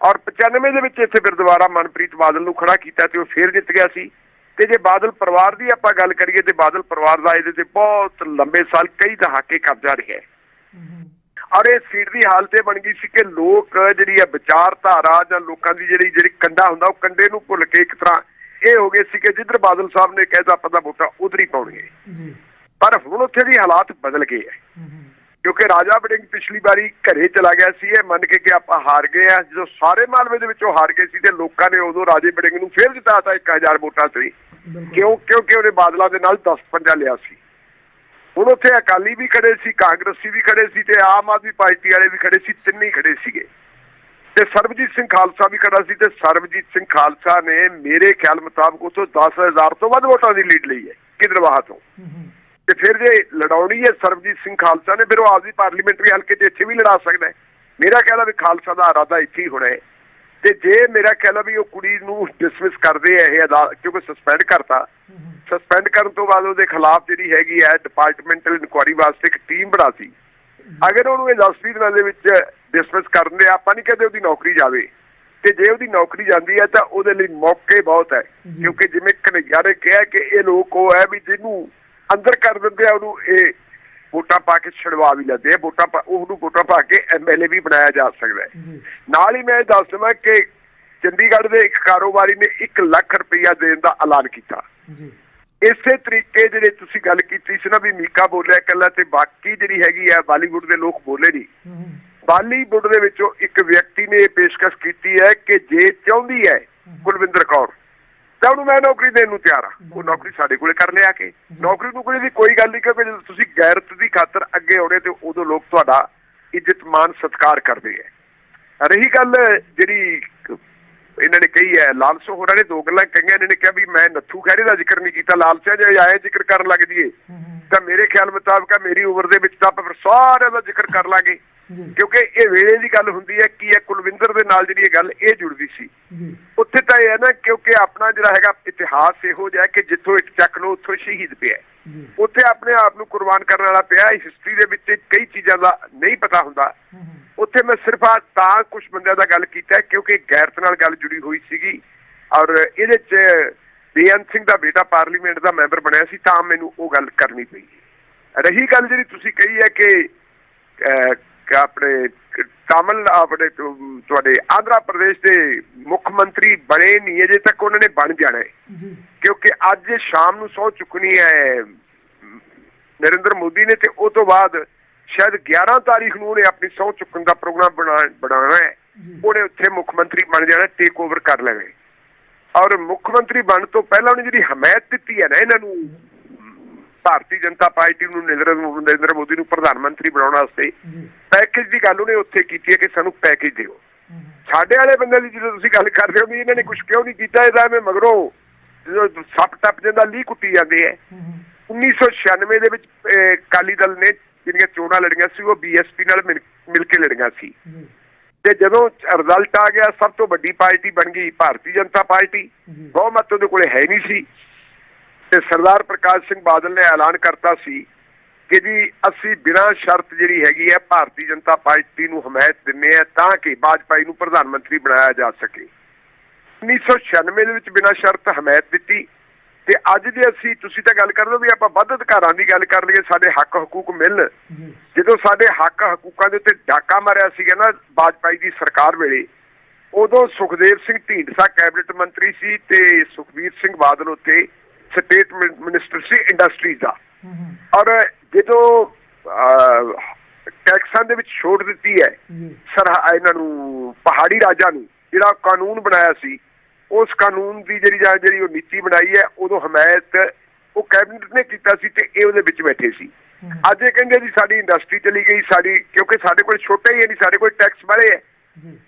Speaker 2: ਔਰ 95 ਦੇ ਵਿੱਚ ਇੱਥੇ ਫਿਰ ਦੁਬਾਰਾ ਮਨਪ੍ਰੀਤ ਬਾਦਲ ਨੂੰ ਖੜਾ ਕੀਤਾ ਤੇ ਉਹ ਫੇਰ ਜਿੱਤ ਗਿਆ ਸੀ। ਤੇ ਜੇ ਬਾਦਲ ਪਰਿਵਾਰ ਦੀ ਆਪਾਂ ਗੱਲ ਕਰੀਏ ਤੇ ਬਾਦਲ ਪਰਿਵਾਰ ਦਾ ਇਹਦੇ ਤੇ ਬਹੁਤ ਲੰਬੇ ਸਾਲ ਕਈ ਦਹਾਕੇ ਕਬਜ਼ਾ ਰਿਹਾ ਹੈ। ਔਰ ਇਹ ਸੀਟ ਦੀ ਹਾਲਤ ਇਹ ਬਣ ਗਈ ਸੀ ਕਿ ਲੋਕ ਜਿਹੜੀ ਹੈ ਵਿਚਾਰਧਾਰਾ ਜਾਂ ਲੋਕਾਂ ਦੀ ਜਿਹੜੀ ਜਿਹੜੀ ਕੰਡਾ ਹੁੰਦਾ ਉਹ ਕੰਡੇ ਨੂੰ ਭੁੱਲ ਕੇ ਇੱਕ ਤਰ੍ਹਾਂ ਇਹ ਹੋ ਗਏ ਸੀ ਕਿ ਜਿੱਧਰ ਬਾਦਲ ਸਾਹਿਬ ਨੇ ਕਹਿਤਾ ਪਤਾ ਵੋਟਾਂ ਉਧਰ ਹੀ ਪਾਉਣਗੇ
Speaker 1: ਜੀ।
Speaker 2: ਪਰ ਹੁਣ ਉੱਥੇ ਦੀ ਹਾਲਾਤ ਬਦਲ ਗਏ ਹੈ। ਕਿਉਂਕਿ ਰਾਜਾ ਵੜਿੰਗ ਪਿਛਲੀ ਵਾਰੀ ਘਰੇ ਚਲਾ ਗਿਆ ਸੀ ਇਹ ਮੰਨ ਕੇ ਕਿ ਆਪਾਂ ਹਾਰ ਗਏ ਆ ਜਦੋਂ ਸਾਰੇ ਮਾਲਵੇ ਦੇ ਵਿੱਚੋਂ ਹਾਰ ਗਏ ਸੀ ਤੇ ਲੋਕਾਂ ਨੇ ਉਦੋਂ ਰਾਜੇ ਵੜਿੰਗ ਨੂੰ ਫੇਰ ਜਿਤਾਤਾ 1000 ਵੋਟਾਂ ਸੀ ਕਿਉਂ ਕਿਉਂਕਿ ਉਹਨੇ ਬਾਦਲਾਂ ਦੇ ਨਾਲ 10 ਪੰਜਾ ਲਿਆ ਸੀ। ਹੁਣ ਉੱਥੇ ਅਕਾਲੀ ਵੀ ਖੜੇ ਸੀ ਕਾਂਗਰਸੀ ਵੀ ਖੜੇ ਸੀ ਤੇ ਆਮ ਆਦਮੀ ਪਾਰਟੀ ਵਾਲੇ ਵੀ ਖੜੇ ਸੀ ਤਿੰਨੇ ਹੀ ਖੜੇ ਸੀਗੇ। ਤੇ ਸਰਬਜੀਤ ਸਿੰਘ ਖਾਲਸਾ ਵੀ ਖੜਾ ਸੀ ਤੇ ਸਰਬਜੀਤ ਸਿੰਘ ਖਾਲਸਾ ਨੇ ਮੇਰੇ ਖਿਆਲ ਮੁਤਾਬਕ ਉਥੋਂ 10000 ਤੋਂ ਵੱਧ ਵੋਟਾਂ ਦੀ ਲੀਡ ਲਈ ਹੈ ਕਿਦਰਵਾਹ ਤੋਂ। ਤੇ ਫਿਰ ਜੇ ਲੜਾਉਣੀ ਹੈ ਸਰਬਜੀਤ ਸਿੰਘ ਖਾਲਸਾ ਨੇ ਫਿਰ ਉਹ ਆਪਦੀ ਪਾਰਲੀਮੈਂਟਰੀ ਹਲਕੇ 'ਚ ਇੱਥੇ ਵੀ ਲੜਾ ਸਕਦਾ ਹੈ। ਮੇਰਾ ਹੈ ਵੀ ਖਾਲਸਾ ਦਾ ਇਰਾਦਾ ਇੱਥੇ ਹੀ ਹੋਣਾ ਹੈ। ਤੇ ਜੇ ਮੇਰਾ ਹੈ ਵੀ ਉਹ ਕੁੜੀ ਨੂੰ ਡਿਸਮਿਸ ਕਰਦੇ ਆ ਇਹ ਕਿਉਂਕਿ ਸਸਪੈਂਡ ਕਰਤਾ। ਸਸਪੈਂਡ ਕਰਨ ਤੋਂ ਬਾਅਦ ਉਹਦੇ ਖਿਲਾਫ ਜਿਹੜੀ ਹੈਗੀ ਹੈ ਡਿਪਾਰਟਮੈਂਟਲ ਇਨਕੁਆਰੀ ਵਾਸਤੇ ਇੱਕ ਟੀਮ ਬਣਾਤੀ ਅਗਰ ਉਹਨੂੰ ਇਹ 10 ਵੀਹ ਦਿਨਾਂ ਦੇ ਵਿੱਚ ਡਿਸਮਿਸ ਕਰਨ ਦੇ ਆਪਾਂ ਨਹੀਂ ਕਹਿੰਦੇ ਉਹਦੀ ਨੌਕਰੀ ਜਾਵੇ। ਤੇ ਜੇ ਉਹਦੀ ਨੌਕਰੀ ਜਾਂਦੀ ਹੈ ਤਾਂ ਉਹਦੇ ਲਈ ਮੌਕੇ ਬਹੁਤ ਹੈ। ਕਿਉਂਕਿ ਜਿਵੇਂ ਕਨਈਆ ਨੇ ਕਿਹਾ ਕਿ ਇਹ ਲੋਕ ਉਹ ਹੈ ਵੀ ਜਿਹਨੂੰ ਅੰਦਰ ਕਰ ਦਿੰਦੇ ਆ ਉਹਨੂੰ ਇਹ ਵੋਟਾਂ ਪਾ ਕੇ ਛਡਵਾ ਵੀ ਲੈਂਦੇ ਆ ਵੋਟਾਂ ਪਾ- ਉਹਨੂੰ ਵੋਟਾਂ ਪਾ ਕੇ ਐਮਐਲਏ ਵੀ ਬਣਾਇਆ ਜਾ ਸਕਦਾ ਹੈ। ਨਾਲ ਹੀ ਮੈਂ ਦੱਸ ਦਵਾਂ ਕਿ ਚੰਡੀਗੜ੍ਹ ਦੇ ਇੱਕ ਕਾਰੋਬਾਰੀ ਨੇ 1 ਲੱਖ ਰੁਪਇਆ ਦੇਣ ਦਾ ਐਲਾਨ ਕੀਤਾ।
Speaker 1: ਜੀ।
Speaker 2: ਇਸੇ ਤਰੀਕੇ ਜਿਹੜੇ ਤੁਸੀਂ ਗੱਲ ਕੀਤੀ ਸੀ ਨਾ ਵੀ ਮੀਕਾ ਬੋਲਿਆ ਇਕੱਲਾ ਤੇ ਬਾਕੀ ਜਿਹੜੀ ਹੈਗੀ ਆ ਬਾਲੀਵੁੱਡ ਦੇ ਲੋਕ ਬੋਲੇ ਨਹੀਂ। ਬਾਲੀਵੁੱਡ ਦੇ ਵਿੱਚੋਂ ਇੱਕ ਵਿਅਕਤੀ ਨੇ ਇਹ ਪੇਸ਼ਕਸ਼ ਕੀਤੀ ਹੈ ਕਿ ਜੇ ਚਾਹੁੰਦੀ ਹੈ। ਕੁਲਵਿੰਦਰ ਕੌਰ। ਤਾਂ ਉਹਨੂੰ ਮੈਂ ਨੌਕਰੀ ਦੇਣ ਨੂੰ ਤਿਆਰ ਆ। ਉਹ ਨੌਕਰੀ ਸਾਡੇ ਕੋਲੇ ਕਰ ਲਿਆ ਕੇ। ਨੌਕਰੀ ਨੂੰ ਕੋਈ ਦੀ ਕੋਈ ਗੱਲ ਨਹੀਂ ਜਦੋਂ ਤੁਸੀਂ ਗੈਰਤ ਦੀ ਖਾਤਰ ਅੱਗੇ ਆਉਣੇ ਤੇ ਉਦੋਂ ਲੋਕ ਤੁਹਾਡਾ ਇੱਜ਼ਤ ਮਾਨ ਸਤਿਕਾਰ ਕਰਦੇ ਹੈ ਰਹੀ ਗੱਲ ਜਿਹੜੀ ਇਹਨਾਂ ਨੇ ਕਹੀ ਹੈ ਲਾਲਸੋ ਹੋਰਾਂ ਨੇ ਦੋ ਗੱਲਾਂ ਕਹੀਆਂ ਇਹਨਾਂ ਨੇ ਕਿਹਾ ਵੀ ਮੈਂ ਨੱਥੂ ਖਹਿਰੇ ਦਾ ਜ਼ਿਕਰ ਨਹੀਂ ਕੀਤਾ ਲਾਲਸਿਆ ਜੇ ਆਏ ਜ਼ਿਕਰ ਕਰਨ ਲੱਗ ਜੀਏ ਤਾਂ ਮੇਰੇ ਖਿਆਲ ਮੁਤਾਬਕ ਮੇਰੀ ਉਮਰ ਦੇ ਵਿੱਚ ਤਾਂ ਆਪਾਂ ਫਿਰ ਸਾਰਿਆਂ ਦਾ ਜ਼ਿਕਰ ਕਰ ਲਾਂਗੇ। ਕਿਉਂਕਿ ਇਹ ਵੇਲੇ ਦੀ ਗੱਲ ਹੁੰਦੀ ਹੈ ਕੀ ਹੈ ਕੁਲਵਿੰਦਰ ਦੇ ਨਾਲ ਜਿਹੜੀ ਇਹ ਗੱਲ ਇਹ ਜੁੜਦੀ ਸੀ। ਉੱਥੇ ਤਾਂ ਇਹ ਹੈ ਨਾ ਕਿਉਂਕਿ ਆਪਣਾ ਜਿਹੜਾ ਹੈਗਾ ਇਤਿਹਾਸ ਇਹੋ ਜਿਹਾ ਹੈ ਕਿ ਜਿੱਥੋਂ ਇੱਕ ਚੱਕ ਲੋ ਉੱਥੋਂ ਸ਼ਹੀਦ ਪਿਆ ਉੱਥੇ ਆਪਣੇ ਆਪ ਨੂੰ ਕੁਰਬਾਨ ਕਰਨ ਵਾਲਾ ਪਿਆ ਹਿਸਟਰੀ ਦੇ ਵਿੱਚ ਕਈ ਚੀਜ਼ਾਂ ਦਾ ਨਹੀਂ ਪਤਾ ਹੁੰਦਾ। ਉੱਥੇ ਮੈਂ ਸਿਰਫ ਆ ਤਾਂ ਕੁਝ ਬੰਦਿਆਂ ਦਾ ਗੱਲ ਕੀਤਾ ਕਿਉਂਕਿ ਗੈਰਤ ਨਾਲ ਗੱਲ ਜੁੜੀ ਹੋਈ ਸੀਗੀ। ਔਰ ਇਹਦੇ ਚ ਬੇਅੰਤ ਸਿੰਘ ਦਾ ਬੇਟਾ ਪਾਰਲੀਮੈਂਟ ਦਾ ਮੈਂਬਰ ਬਣਿਆ ਸੀ ਤਾਂ ਮੈਨੂੰ ਉਹ ਗੱਲ ਕਰਨੀ ਪਈ। ਰਹੀ ਗੱਲ ਜਿਹੜੀ ਤੁਸੀਂ ਕਹੀ ਹੈ ਕਿ ਆਪਣੇ ਤਾਮਿਲ ਆਪਣੇ ਤੁਹਾਡੇ ਆਂਧਰਾ ਪ੍ਰਦੇਸ਼ ਦੇ ਮੁੱਖ ਮੰਤਰੀ ਬਣੇ ਨਹੀਂ ਅਜੇ ਤੱਕ ਉਹਨਾਂ ਨੇ ਬਣ ਜਾਣਾ ਹੈ ਕਿਉਂਕਿ ਅੱਜ ਸ਼ਾਮ ਨੂੰ ਸਹੁੰ ਚੁੱਕਣੀ ਹੈ ਨਰਿੰਦਰ ਮੋਦੀ ਨੇ ਤੇ ਉਹ ਤੋਂ ਬਾਅਦ ਸ਼ਾਇਦ 11 ਤਾਰੀਖ ਨੂੰ ਉਹਨੇ ਆਪਣੀ ਸਹੁੰ ਚੁੱਕਣ ਦਾ ਪ੍ਰੋਗਰਾਮ ਬਣਾ- ਬਣਾਉਣਾ ਹੈ। ਉਹਨੇ ਉੱਥੇ ਮੁੱਖ ਮੰਤਰੀ ਬਣ ਜਾਣਾ ਟੇਕ ਓਵਰ ਕਰ ਲੈਣਾ। ਔਰ ਮੁੱਖ ਮੰਤਰੀ ਬਣਨ ਤੋਂ ਪਹਿਲਾਂ ਉਹਨੇ ਜਿਹੜੀ ਹਮਾਇਤ ਦਿੱਤੀ ਹੈ ਨਾ ਇਹਨਾਂ ਨੂੰ ਭਾਰਤੀ ਜਨਤਾ ਪਾਰਟੀ ਨੂੰ ਨਰਿੰਦਰ ਮੋ- ਮੋਦੀ ਨੂੰ ਪ੍ਰਧਾਨ ਮੰਤਰੀ ਬਣਾਉਣ ਵਾਸਤੇ ਪੈਕੇਜ ਦੀ ਗੱਲ ਉਹਨੇ ਉੱਥੇ ਕੀਤੀ ਹੈ ਕਿ ਸਾਨੂੰ ਪੈਕੇਜ ਦਿਓ। ਸਾਡੇ ਵਾਲੇ ਬੰਦੇ ਦੀ ਜਦੋਂ ਤੁਸੀਂ ਗੱਲ ਕਰਦੇ ਹੋ ਵੀ ਇਹਨਾਂ ਨੇ ਕੁਝ ਕਿਉਂ ਨਹੀਂ ਕੀਤਾ ਇਹਦਾ ਐਵੇਂ ਮਗਰੋਂ ਜਦੋਂ ਸੱਪ ਟੱਪ ਜਾਂਦਾ ਲੀ ਕੁੱਟੀ ਜਾਂਦੇ ਐ 1996 ਦੇ ਵਿੱਚ ਅਕਾਲੀ ਦਲ ਨੇ ਜਿਹੜੀਆਂ ਚੋਣਾਂ ਲੜੀਆਂ ਸੀ ਉਹ ਬੀਐਸਪੀ ਨਾਲ ਮਿਲ ਕੇ ਲੜੀਆਂ ਸੀ। ਤੇ ਜਦੋਂ ਰਿਜ਼ਲਟ ਆ ਗਿਆ ਸਭ ਤੋਂ ਵੱਡੀ ਪਾਰਟੀ ਬਣ ਗਈ ਭਾਰਤੀ ਜਨਤਾ ਪਾਰਟੀ। ਬਹੁਮਤ ਉਹਦੇ ਕੋਲੇ ਹੈ ਨਹੀਂ ਸੀ। ਤੇ ਸਰਦਾਰ ਪ੍ਰਕਾਸ਼ ਸਿੰਘ ਬਾਦਲ ਨੇ ਐਲਾਨ ਕਰਤਾ ਸੀ ਕਿ ਜੀ ਅਸੀਂ ਬਿਨਾਂ ਸ਼ਰਤ ਜਿਹੜੀ ਹੈਗੀ ਹੈ ਭਾਰਤੀ ਜਨਤਾ ਪਾਰਟੀ ਨੂੰ ਹਮਾਇਤ ਦਿੰਨੇ ਆ ਤਾਂ ਕਿ ਬਾਜਪਾਈ ਨੂੰ ਪ੍ਰਧਾਨ ਮੰਤਰੀ ਬਣਾਇਆ ਜਾ ਸਕੇ। 1996 ਦੇ ਵਿੱਚ ਬਿਨਾਂ ਸ਼ਰਤ ਹਮਾਇਤ ਦਿੱਤੀ ਤੇ ਅੱਜ ਜੇ ਅਸੀਂ ਤੁਸੀਂ ਤਾਂ ਗੱਲ ਕਰਦੇ ਹੋ ਵੀ ਆਪਾਂ ਵੱਧ ਅਧਿਕਾਰਾਂ ਦੀ ਗੱਲ ਕਰ ਲਈਏ ਸਾਡੇ ਹੱਕ ਹਕੂਕ ਮਿਲਣ।
Speaker 1: ਜੀ।
Speaker 2: ਜਦੋਂ ਸਾਡੇ ਹੱਕ ਹਕੂਕਾਂ ਦੇ ਉੱਤੇ ਡਾਕਾ ਮਾਰਿਆ ਸੀਗਾ ਨਾ ਬਾਜਪਾਈ ਦੀ ਸਰਕਾਰ ਵੇਲੇ ਉਦੋਂ ਸੁਖਦੇਵ ਸਿੰਘ ਢੀਂਡਸਾ ਕੈਬਨਿਟ ਮੰਤਰੀ ਸੀ ਤੇ ਸੁਖਬੀਰ ਸਿੰਘ ਬਾਦਲ ਉੱਤੇ ਸਟੇਟ ਮਿਨ- ਮਿਨਿਸਟਰ ਸੀ ਇੰਡਸਟਰੀ ਦਾ। ਔਰ ਜਦੋਂ ਟੈਕਸਾਂ ਦੇ ਵਿੱਚ ਛੋਟ ਦਿੱਤੀ ਹੈ ਸਰ ਇਹਨਾਂ ਨੂੰ ਪਹਾੜੀ ਰਾਜਾਂ ਨੂੰ ਜਿਹੜਾ ਕਾਨੂੰਨ ਬਣਾਇਆ ਸੀ ਉਸ ਕਾਨੂੰਨ ਦੀ ਜਿਹੜੀ ਜਿਹੜੀ ਉਹ ਨੀਤੀ ਬਣਾਈ ਹੈ ਉਦੋਂ ਹਮਾਇਤ ਉਹ ਕੈਬਨਿਟ ਨੇ ਕੀਤਾ ਸੀ ਤੇ ਇਹ ਉਹਦੇ ਵਿੱਚ ਬੈਠੇ ਸੀ। ਅੱਜ ਇਹ ਕਹਿੰਦੇ ਜੀ ਸਾਡੀ ਇੰਡਸਟਰੀ ਚਲੀ ਗਈ ਸਾਡੀ ਕਿਉਂਕਿ ਸਾਡੇ ਕੋਲ ਛੋਟੇ ਹੀ ਨਹੀਂ ਸਾਡੇ ਕੋਲ ਟੈਕਸ ਬੜੇ ਹੈ।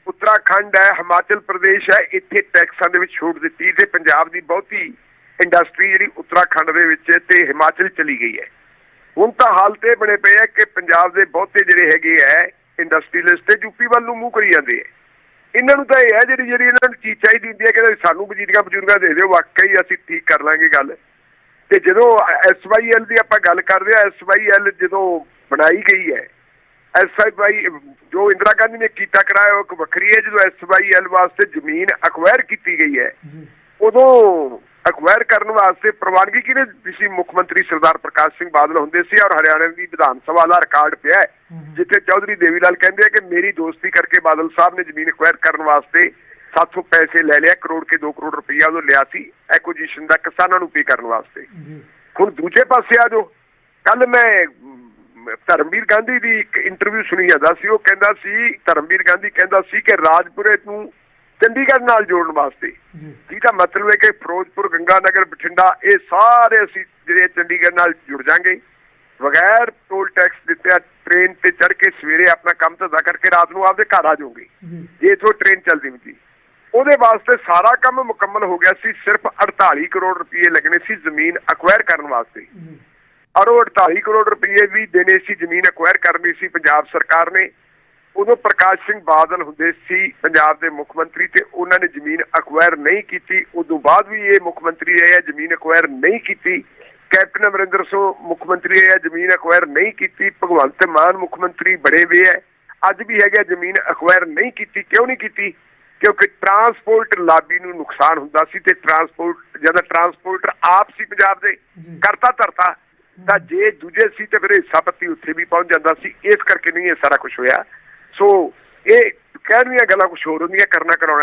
Speaker 2: ਉੱਤਰਾਖੰਡ ਹੈ ਹਿਮਾਚਲ ਪ੍ਰਦੇਸ਼ ਹੈ ਇੱਥੇ ਟੈਕਸਾਂ ਦੇ ਵਿੱਚ ਛੋਟ ਦਿੱਤੀ ਤੇ ਪੰਜਾਬ ਦੀ ਬਹੁਤੀ ਇੰਡਸਟਰੀ ਜਿਹੜੀ ਉੱਤਰਾਖੰਡ ਦੇ ਵਿੱਚ ਤੇ ਹਿਮਾਚਲ ਚਲੀ ਗਈ ਹੈ। ਹੁਣ ਤਾਂ ਹਾਲਤ ਇਹ ਬਣੇ ਪਏ ਹੈ ਕਿ ਪੰਜਾਬ ਦੇ ਬਹੁਤੇ ਜਿਹੜੇ ਹੈਗੇ ਹੈ ਇੰਡਸਟਰੀਲਿਸਟ ਤੇ ਯੂਪੀ ਵੱਲ ਨੂੰ ਮੂੰਹ ਕਰੀ ਜਾਂਦੇ ਹੈ। ਇਹਨਾਂ ਨੂੰ ਤਾਂ ਇਹ ਹੈ ਜਿਹੜੀ ਜਿਹੜੀ ਇਹਨਾਂ ਨੂੰ ਚੀਜ਼ ਚਾਹੀਦੀ ਹੁੰਦੀ ਹੈ ਕਿ ਸਾਨੂੰ ਵਜ਼ੀਰੀਆਂ ਬਜ਼ੁਰਗਾਂ ਦੇ ਦਿਓ ਵਾਕਈ ਅਸੀਂ ਠੀਕ ਕਰ ਲਾਂਗੇ ਗੱਲ। ਤੇ ਜਦੋਂ ਐਸਵਾਈਐਲ ਦੀ ਆਪਾਂ ਗੱਲ ਕਰਦੇ ਆ ਐਸਵਾਈਐਲ ਜਦੋਂ ਬਣਾਈ ਗਈ ਹੈ ਐਸਆਈਵਾਈ ਜੋ ਇੰਦਰਾ ਗਾਂਧੀ ਨੇ ਕੀਤਾ ਕਰਾਇਆ ਉਹ ਇੱਕ ਵੱਖਰੀ ਹੈ ਜਦੋਂ ਐਸਵਾਈਐਲ ਵਾਸਤੇ ਜ਼ਮੀਨ ਅਕਵਾਇਰ ਕੀਤੀ ਗਈ ਹੈ ਉਦੋਂ ਅਕਵਾਇਰ ਕਰਨ ਵਾਸਤੇ ਪ੍ਰਵਾਨਗੀ ਕਿਹਨੇ ਦਿੱਤੀ ਸੀ? ਮੁੱਖ ਮੰਤਰੀ ਸਰਦਾਰ ਪ੍ਰਕਾਸ਼ ਸਿੰਘ ਬਾਦਲ ਹੁੰਦੇ ਸੀ ਔਰ ਹਰਿਆਣਾ ਦੀ ਵਿਧਾਨ ਸਭਾ ਦਾ ਰਿਕਾਰਡ ਪਿਆ ਹੈ ਜਿੱਥੇ ਚੌਧਰੀ ਦੇਵੀਲਾਲ ਕਹਿੰਦੇ ਆ ਕਿ ਮੇਰੀ ਦੋਸਤੀ ਕਰਕੇ ਬਾਦਲ ਸਾਹਿਬ ਨੇ ਜ਼ਮੀਨ ਅਕਵਾਇਰ ਕਰਨ ਵਾਸਤੇ ਸਾਥੋਂ ਪੈਸੇ ਲੈ ਲਿਆ ਕਰੋੜ ਕੇ 2 ਕਰੋੜ ਰੁਪਈਆ ਉਹ ਲਿਆ ਸੀ ਐਕੁਜੀਸ਼ਨ ਦਾ ਕਿਸਾਨਾਂ ਨੂੰ ਪੇ ਕਰਨ ਵਾਸਤੇ। ਹੁਣ ਦੂਜੇ ਪਾਸੇ ਆ ਜੋ ਕੱਲ ਮੈਂ ਧਰਮਵੀਰ ਗਾਂਧੀ ਦੀ ਇੱਕ ਇੰਟਰਵਿਊ ਸੁਣੀ ਜਾਂਦਾ ਸੀ ਉਹ ਕਹਿੰਦਾ ਸੀ ਧਰਮਵੀਰ ਗਾਂਧੀ ਕਹਿੰਦਾ ਸੀ ਕਿ ਰਾਜਪੁਰੇ ਨੂੰ ਚੰਡੀਗੜ੍ਹ ਨਾਲ ਜੋੜਨ ਵਾਸਤੇ।
Speaker 1: ਜੀ।
Speaker 2: ਜਿਹਦਾ ਮਤਲਬ ਹੈ ਕਿ ਫਿਰੋਜ਼ਪੁਰ ਗੰਗਾਨਗਰ ਬਠਿੰਡਾ ਇਹ ਸਾਰੇ ਅਸੀਂ ਜਿਹੜੇ ਚੰਡੀਗੜ੍ਹ ਨਾਲ ਜੁੜ ਜਾਾਂਗੇ। ਬਗੈਰ ਟੋਲ ਟੈਕਸ ਦਿੱਤੇ ਟ੍ਰੇਨ ਤੇ ਚੜ ਕੇ ਸਵੇਰੇ ਆਪਣਾ ਕੰਮ ਧੰਦਾ ਕਰਕੇ ਰਾਤ ਨੂੰ ਆਪਦੇ ਘਰ ਆ ਜਾਓਗੇ।
Speaker 1: ਜੀ।
Speaker 2: ਇਥੋਂ ਟ੍ਰੇਨ ਚੱਲਦੀ ਹੁੰਦੀ ਉਹਦੇ ਵਾਸਤੇ ਸਾਰਾ ਕੰਮ ਮੁਕੰਮਲ ਹੋ ਗਿਆ ਸੀ। ਸਿਰਫ 48 ਕਰੋੜ ਰੁਪਏ ਲੱਗਣੇ ਸੀ ਜ਼ਮੀਨ ਅਕਵਾਇਰ ਕਰਨ ਵਾਸਤੇ। ਔਰ ਉਹ 48 ਕਰੋੜ ਰੁਪਏ ਵੀ ਦੇਣੇ ਸੀ ਜ਼ਮੀਨ ਅਕਵਾਇਰ ਕਰਨੀ ਸੀ ਪੰਜਾਬ ਸਰਕਾਰ ਨੇ। ਉਦੋਂ ਪ੍ਰਕਾਸ਼ ਸਿੰਘ ਬਾਦਲ ਹੁੰਦੇ ਸੀ ਪੰਜਾਬ ਦੇ ਮੁੱਖ ਮੰਤਰੀ ਤੇ ਉਹਨਾਂ ਨੇ ਜ਼ਮੀਨ ਅਕਵਾਇਰ ਨਹੀਂ ਕੀਤੀ। ਉਦੋਂ ਬਾਅਦ ਵੀ ਇਹ ਮੁੱਖ ਮੰਤਰੀ ਰਹੇ ਆ ਜ਼ਮੀਨ ਅਕਵਾਇਰ ਨਹੀਂ ਕੀਤੀ। ਕੈਪਟਨ ਅਮਰਿੰਦਰ ਸਿੰਘ ਮੁੱਖ ਮੰਤਰੀ ਰਹੇ ਆ ਜ਼ਮੀਨ ਅਕਵਾਇਰ ਨਹੀਂ ਕੀਤੀ। ਭਗਵੰਤ ਮਾਨ ਮੁੱਖ ਮੰਤਰੀ ਬੜੇ ਵੇ ਹੈ ਅੱਜ ਵੀ ਹੈਗਾ ਜ਼ਮੀਨ ਅਕਵਾਇਰ ਨਹੀਂ ਕੀਤੀ। ਕਿਉਂ ਨਹੀਂ ਕੀਤੀ? ਕਿਉਂਕਿ ਟਰਾਂਸਪੋਰਟ ਲਾਬੀ ਨੂੰ ਨੁਕਸਾਨ ਹੁੰਦਾ ਸੀ ਤੇ ਟਰਾਂਸਪੋਰਟ ਜਦੋਂ ਟਰਾਂਸਪੋਰਟਰ ਆਪ ਸੀ ਪੰਜਾਬ ਦੇ। ਕਰਤਾ ਧਰਤਾ ਤਾਂ ਜੇ ਦੂਜੇ ਸੀ ਤੇ ਫਿਰ ਹਿੱਸਾ ਪੱਤੀ ਉੱਥੇ ਵੀ ਪਹੁੰਚ ਜਾਂਦਾ ਸੀ। ਇਸ ਕਰਕੇ ਨਹੀਂ ਇਹ ਸਾਰਾ ਕੁਝ ਹੋਇਆ। ਸੋ ਇਹ ਕਹਿਣ ਦੀਆਂ ਗੱਲਾਂ ਕੁਝ ਹੋਰ ਹੁੰਦੀਆਂ ਕਰਨਾ ਕਰਾਉਣਾ